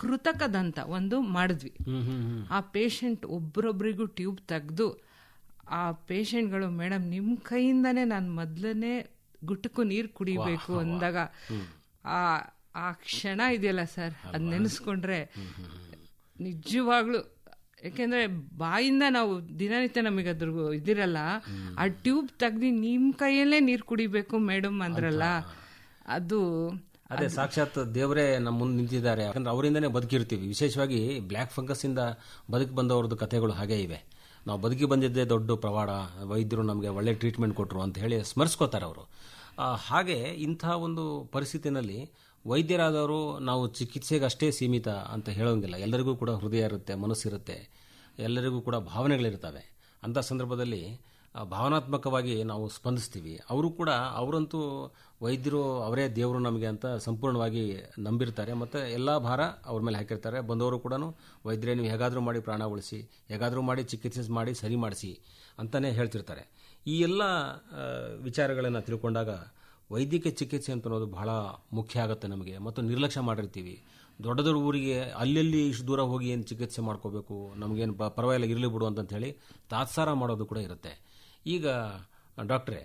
ಕೃತಕ ದಂತ ಒಂದು ಮಾಡಿದ್ವಿ. ಆ ಪೇಷಂಟ್ ಒಬ್ರೊಬ್ರಿಗೂ ಟ್ಯೂಬ್ ತೆಗೆದು ಆ ಪೇಷಂಟ್ಗಳು ಮೇಡಮ್ ನಿಮ್ಮ ಕೈಯಿಂದನೇ ನಾನು ಮೊದಲನೇ ಗುಟ್ಟಕ್ಕೂ ನೀರು ಕುಡಿಬೇಕು ಅಂದಾಗ ಆ ಆ ಕ್ಷಣ ಇದೆಯಲ್ಲ ಸರ್? ಅದು ನೆನೆಸ್ಕೊಂಡ್ರೆ ನಿಜವಾಗ್ಲು ಯಾಕೆಂದ್ರೆ ಬಾಯಿಂದ ನಾವು ದಿನನಿತ್ಯ ನಮಗೆ ಅದ್ರ ಇದಿರಲ್ಲ ಆ ಟ್ಯೂಬ್ ತೆಗ್ದು ನಿಮ್ಮ ಕೈಯಲ್ಲೇ ನೀರು ಕುಡಿಬೇಕು ಮೇಡಮ್ ಅಂದ್ರಲ್ಲ ಅದು ಅದೇ ಸಾಕ್ಷಾತ್ ದೇವರೇ ನಮ್ಮ ಮುಂದೆ ನಿಂತಿದ್ದಾರೆ. ಯಾಕಂದ್ರೆ ಅವರಿಂದನೇ ಬದುಕಿರ್ತೀವಿ. ವಿಶೇಷವಾಗಿ ಬ್ಲ್ಯಾಕ್ ಫಂಗಸ್ ಇಂದ ಬದುಕು ಬಂದವ್ರದ್ದು ಕಥೆಗಳು ಹಾಗೆ ಇವೆ. ನಾವು ಬದುಕಿ ಬಂದಿದ್ದೇ ದೊಡ್ಡ ಪ್ರವಾಡ, ವೈದ್ಯರು ನಮಗೆ ಒಳ್ಳೆ ಟ್ರೀಟ್ಮೆಂಟ್ ಕೊಟ್ಟರು ಅಂತ ಹೇಳಿ ಸ್ಮರಿಸ್ಕೋತಾರೆ ಅವರು. ಹಾಗೆ ಇಂಥ ಒಂದು ಪರಿಸ್ಥಿತಿನಲ್ಲಿ ವೈದ್ಯರಾದವರು ನಾವು ಚಿಕಿತ್ಸೆಗೆ ಅಷ್ಟೇ ಸೀಮಿತ ಅಂತ ಹೇಳೋಂಗಿಲ್ಲ. ಎಲ್ಲರಿಗೂ ಕೂಡ ಹೃದಯ ಇರುತ್ತೆ ಮನಸ್ಸಿರುತ್ತೆ ಎಲ್ಲರಿಗೂ ಕೂಡ ಭಾವನೆಗಳಿರ್ತವೆ. ಅಂಥ ಸಂದರ್ಭದಲ್ಲಿ ಭಾವನಾತ್ಮಕವಾಗಿ ನಾವು ಸ್ಪಂದಿಸ್ತೀವಿ. ಅವರು ಕೂಡ ಅವರಂತೂ ವೈದ್ಯರು ಅವರೇ ದೇವರು ನಮಗೆ ಅಂತ ಸಂಪೂರ್ಣವಾಗಿ ನಂಬಿರ್ತಾರೆ. ಮತ್ತು ಎಲ್ಲ ಭಾರ ಅವ್ರ ಮೇಲೆ ಹಾಕಿರ್ತಾರೆ. ಬಂದವರು ಕೂಡ ವೈದ್ಯರೇ ನೀವು ಹೇಗಾದರೂ ಮಾಡಿ ಪ್ರಾಣ ಉಳಿಸಿ, ಹೇಗಾದರೂ ಮಾಡಿ ಚಿಕಿತ್ಸೆ ಮಾಡಿ ಸರಿ ಮಾಡಿಸಿ ಅಂತಲೇ ಹೇಳ್ತಿರ್ತಾರೆ. ಈ ಎಲ್ಲ ವಿಚಾರಗಳನ್ನು ತಿಳ್ಕೊಂಡಾಗ ವೈದ್ಯಕೀಯ ಚಿಕಿತ್ಸೆ ಅಂತ ಅನ್ನೋದು ಬಹಳ ಮುಖ್ಯ ಆಗುತ್ತೆ ನಮಗೆ. ಮತ್ತು ನಿರ್ಲಕ್ಷ್ಯ ಮಾಡಿರ್ತೀವಿ. ದೊಡ್ಡ ಊರಿಗೆ ಅಲ್ಲೆಲ್ಲಿ ಇಷ್ಟು ದೂರ ಹೋಗಿ ಏನು ಚಿಕಿತ್ಸೆ ಮಾಡ್ಕೋಬೇಕು, ನಮಗೇನು ಪರವಾಗಿಲ್ಲ, ಇರಲಿ ಬಿಡು ಅಂತ ಹೇಳಿ ತಾತ್ಸಾರ ಮಾಡೋದು ಕೂಡ ಇರುತ್ತೆ. ಈಗ ಡಾಕ್ಟ್ರೇ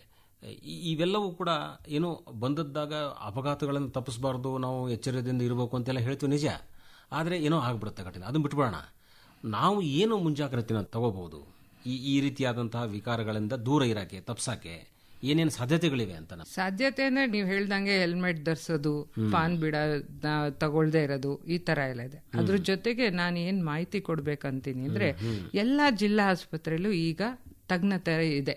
ಇವೆಲ್ಲವೂ ಕೂಡ ಏನು ಬಂದದ್ದಾಗ ಅಪಘಾತಗಳನ್ನು ತಪ್ಪಿಸಬಾರ್ದು ನಾವು ಎಚ್ಚರದಿಂದ ಇರಬೇಕು ಅಂತೆಲ್ಲ ಹೇಳ್ತೀವಿ ನಿಜ. ಆದರೆ ಏನೋ ಆಗ್ಬಿಡುತ್ತೆ ಘಟನೆ ಅದನ್ನು ಬಿಟ್ಬಿಡೋಣ. ನಾವು ಏನು ಮುಂಜಾಗ್ರತೆನ ತಗೋಬಹುದು? ಈ ಈ ರೀತಿಯಾದಂತಹ ವಿಕಾರಗಳಿಂದ ದೂರ ಇರಕ್ಕೆ ತಪ್ಸಕ್ಕೆ ಏನೇನು ಸಾಧ್ಯತೆಗಳಿವೆ ಅಂತ ಸಾಧ್ಯತೆ ಅಂದ್ರೆ ನೀವು ಹೇಳ್ದಂಗೆ ಹೆಲ್ಮೆಟ್ ಧರಿಸೋದು ಪಾನ್ ಬಿಡ ತಗೊಳ್ದೆ ಇರೋದು ಈ ತರ ಎಲ್ಲ ಇದೆ. ಅದ್ರ ಜೊತೆಗೆ ನಾನು ಏನ್ ಮಾಹಿತಿ ಕೊಡ್ಬೇಕಂತೀನಿ ಅಂದ್ರೆ ಎಲ್ಲಾ ಜಿಲ್ಲಾ ಆಸ್ಪತ್ರೆಯಲ್ಲೂ ಈಗ ತಜ್ಞತೆ ಇದೆ.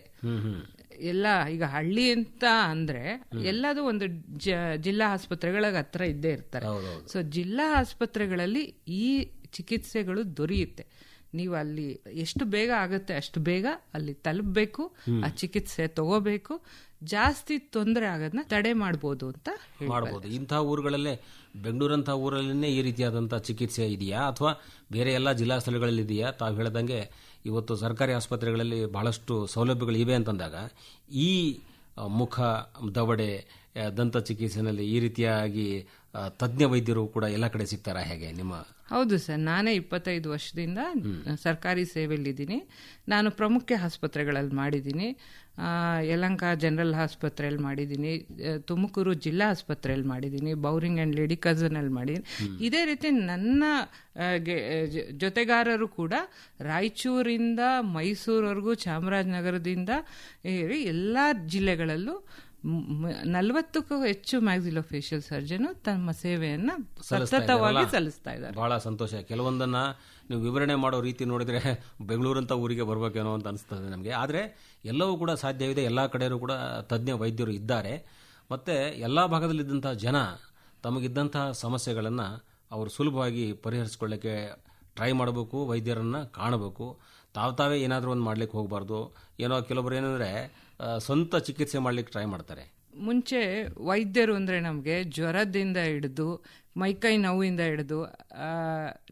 ಎಲ್ಲ ಈಗ ಹಳ್ಳಿ ಅಂತ ಅಂದ್ರೆ ಎಲ್ಲದೂ ಒಂದು ಜಿಲ್ಲಾ ಆಸ್ಪತ್ರೆಗಳ ಹತ್ರ ಇದ್ದೇ ಇರ್ತಾರೆ. ಸೊ ಜಿಲ್ಲಾ ಆಸ್ಪತ್ರೆಗಳಲ್ಲಿ ಈ ಚಿಕಿತ್ಸೆಗಳು ದೊರೆಯುತ್ತೆ. ನೀವು ಅಲ್ಲಿ ಎಷ್ಟು ಬೇಗ ಆಗುತ್ತೆ ಅಷ್ಟು ಬೇಗ ಅಲ್ಲಿ ತಲುಪಬೇಕು ಆ ಚಿಕಿತ್ಸೆ ತಗೋಬೇಕು. ಜಾಸ್ತಿ ತೊಂದರೆ ಆಗೋದನ್ನ ತಡೆ ಮಾಡ್ಬೋದು ಅಂತ ಮಾಡಬಹುದು ಇಂತಹ ಊರುಗಳಲ್ಲೇ ಬೆಂಗಳೂರಂತಹ ಊರಲ್ಲೇ ಈ ರೀತಿಯಾದಂತಹ ಚಿಕಿತ್ಸೆ ಇದೆಯಾ? ಅಥವಾ ಬೇರೆ ಎಲ್ಲ ಜಿಲ್ಲಾ ಸ್ಥಳಗಳಲ್ಲಿ ಇದೆಯಾ? ತಾವು ಹೇಳ್ದಂಗೆ ಇವತ್ತು ಸರ್ಕಾರಿ ಆಸ್ಪತ್ರೆಗಳಲ್ಲಿ ಬಹಳಷ್ಟು ಸೌಲಭ್ಯಗಳು ಇವೆ ಅಂತಂದಾಗ ಈ ಮುಖ ದವಡೆ ದಂತ ಚಿಕಿತ್ಸೆಯಲ್ಲಿ ಈ ರೀತಿಯಾಗಿ ತಜ್ಞ ವೈದ್ಯರು ಕೂಡ ಎಲ್ಲ ಕಡೆ ಸಿಗ್ತಾರಾ ಹೇಗೆ ನಿಮ್ಮ ಹೌದು ಸರ್ ನಾನೇ ಇಪ್ಪತ್ತೈದು ವರ್ಷದಿಂದ ಸರ್ಕಾರಿ ಸೇವೆಯಲ್ಲಿದ್ದೀನಿ. ನಾನು ಪ್ರಮುಖ ಆಸ್ಪತ್ರೆಗಳಲ್ಲಿ ಮಾಡಿದ್ದೀನಿ. ಯಲಂಕ ಜನರಲ್ ಆಸ್ಪತ್ರೆಯಲ್ಲಿ ಮಾಡಿದ್ದೀನಿ. ತುಮಕೂರು ಜಿಲ್ಲಾ ಆಸ್ಪತ್ರೆಯಲ್ಲಿ ಮಾಡಿದ್ದೀನಿ. ಬೌರಿಂಗ್ ಆ್ಯಂಡ್ ಲೇಡಿ ಕಝನಲ್ಲಿ ಮಾಡಿದ್ದೀನಿ. ಇದೇ ರೀತಿ ನನ್ನ ಜೊತೆಗಾರರು ಕೂಡ ರಾಯಚೂರಿಂದ ಮೈಸೂರವರೆಗೂ ಚಾಮರಾಜನಗರದಿಂದ ಎಲ್ಲ ಜಿಲ್ಲೆಗಳಲ್ಲೂ ನಲವತ್ತಕ್ಕೂ ಹೆಚ್ಚು ಮ್ಯಾಕ್ಸಿಲೋಫೇಶಿಯಲ್ ಸರ್ಜನ್ ತಮ್ಮ ಸೇವೆಯನ್ನ ಸತತವಾಗಿ ಸಲ್ಲಿಸ್ತಾ ಇದ್ದಾರೆ. ಬಹಳ ಸಂತೋಷ. ಕೆಲವೊಂದನ್ನ ನೀವು ವಿವರಣೆ ಮಾಡೋ ರೀತಿ ನೋಡಿದ್ರೆ *laughs* ಬೆಂಗಳೂರಂತ ಊರಿಗೆ ಬರ್ಬೇಕೇನೋ ಅಂತ ಅನಿಸ್ತದೆ ನಮಗೆ. ಆದರೆ ಎಲ್ಲವೂ ಕೂಡ ಸಾಧ್ಯವಿದೆ. ಎಲ್ಲ ಕಡೆಯೂ ಕೂಡ ತಜ್ಞ ವೈದ್ಯರು ಇದ್ದಾರೆ. ಮತ್ತೆ ಎಲ್ಲ ಭಾಗದಲ್ಲಿದ್ದಂಥ ಜನ ತಮಗಿದ್ದಂಥ ಸಮಸ್ಯೆಗಳನ್ನು ಅವರು ಸುಲಭವಾಗಿ ಪರಿಹರಿಸ್ಕೊಳ್ಳಿಕ್ಕೆ ಟ್ರೈ ಮಾಡಬೇಕು. ವೈದ್ಯರನ್ನು ಕಾಣಬೇಕು. ತಾವು ತಾವೇ ಏನಾದರೂ ಒಂದು ಮಾಡ್ಲಿಕ್ಕೆ ಹೋಗಬಾರ್ದು. ಏನೋ ಕೆಲವೊಬ್ರು ಏನಂದ್ರೆ ಸ್ವಂತ ಚಿಕಿತ್ಸೆ ಮಾಡ್ಲಿಕ್ಕೆ ಟ್ರೈ ಮಾಡ್ತಾರೆ. ಮುಂಚೆ ವೈದ್ಯರು ಅಂದ್ರೆ ನಮಗೆ ಜ್ವರದಿಂದ ಹಿಡಿದು ಮೈಕೈ ನೋವಿಂದ ಹಿಡಿದು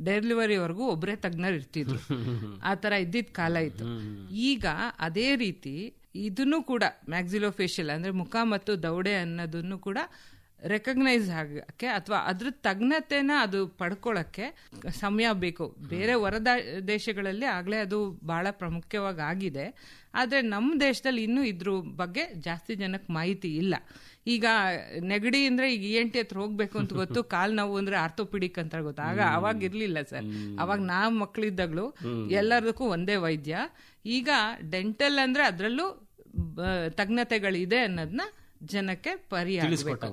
ಡೆಲಿವರಿವರೆಗೂ ಒಬ್ಬರೇ ತಜ್ಞರು ಇರ್ತಿದ್ರು. ಆ ಥರ ಇದ್ದಿದ್ದ ಕಾಲ ಇತ್ತು. ಈಗ ಅದೇ ರೀತಿ ಇದನ್ನು ಕೂಡ ಮ್ಯಾಕ್ಸಿಲೋಫೇಶಿಯಲ್ ಅಂದ್ರೆ ಮುಖ ಮತ್ತು ದೌಡೆ ಅನ್ನೋದನ್ನು ಕೂಡ ರೆಕಗ್ನೈಸ್ ಆಗಕ್ಕೆ ಅಥವಾ ಅದ್ರ ತಜ್ಞತೆನ ಅದು ಪಡ್ಕೊಳ್ಳಕ್ಕೆ ಸಮಯ ಬೇಕು. ಬೇರೆ ಹೊರ ದೇಶಗಳಲ್ಲಿ ಆಗ್ಲೇ ಅದು ಬಹಳ ಪ್ರಾಮುಖ್ಯವಾಗಿ ಆಗಿದೆ. ಆದ್ರೆ ನಮ್ಮ ದೇಶದಲ್ಲಿ ಇನ್ನೂ ಇದ್ರ ಬಗ್ಗೆ ಜಾಸ್ತಿ ಜನಕ್ಕೆ ಮಾಹಿತಿ ಇಲ್ಲ. ಈಗ ನೆಗಡಿ ಅಂದ್ರೆ ಈಗ ಇ ಎನ್ ಟಿ ಹತ್ರ ಹೋಗ್ಬೇಕು ಅಂತ ಗೊತ್ತು *laughs* ಕಾಲ್ ನೋವು ಅಂದ್ರೆ ಆರ್ಥೋಪಿಡಿಕ್ ಅಂತ ಗೊತ್ತು. ಆಗ ಅವಾಗ ಇರ್ಲಿಲ್ಲ ಸರ್. ಅವಾಗ ನಾ ಮಕ್ಳಿದ್ದಾಗ್ಲು ಎಲ್ಲದಕ್ಕೂ ಒಂದೇ ವೈದ್ಯ. ಈಗ ಡೆಂಟಲ್ ಅಂದ್ರೆ ಅದ್ರಲ್ಲೂ ತಜ್ಞತೆಗಳಿದೆ ಅನ್ನೋದನ್ನ ಜನಕ್ಕೆ ಪರಿಹಾರ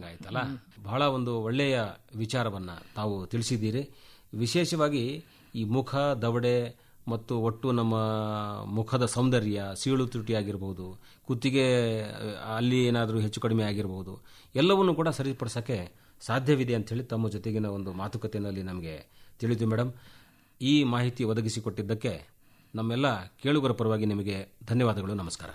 ಆಯ್ತಲ್ಲ? ಬಹಳ ಒಂದು ಒಳ್ಳೆಯ ವಿಚಾರವನ್ನ ತಾವು ತಿಳಿಸಿದ್ದೀರಿ. ವಿಶೇಷವಾಗಿ ಈ ಮುಖ ದವಡೆ ಮತ್ತು ಒಟ್ಟು ನಮ್ಮ ಮುಖದ ಸೌಂದರ್ಯ ಸೀಳು ತುಟಿ ಆಗಿರ್ಬೋದು ಕುತ್ತಿಗೆ ಅಲ್ಲಿ ಏನಾದರೂ ಹೆಚ್ಚು ಕಡಿಮೆ ಆಗಿರ್ಬೋದು ಎಲ್ಲವನ್ನು ಕೂಡ ಸರಿಪಡಿಸೋಕ್ಕೆ ಸಾಧ್ಯವಿದೆ ಅಂತ ಹೇಳಿ ತಮ್ಮ ಜೊತೆಗಿನ ಒಂದು ಮಾತುಕತೆಯಲ್ಲಿ ನಮಗೆ ತಿಳಿದು ಮೇಡಮ್ ಈ ಮಾಹಿತಿ ಒದಗಿಸಿಕೊಟ್ಟಿದ್ದಕ್ಕೆ ನಮ್ಮೆಲ್ಲ ಕೇಳುಗರ ಪರವಾಗಿ ನಿಮಗೆ ಧನ್ಯವಾದಗಳು ನಮಸ್ಕಾರ.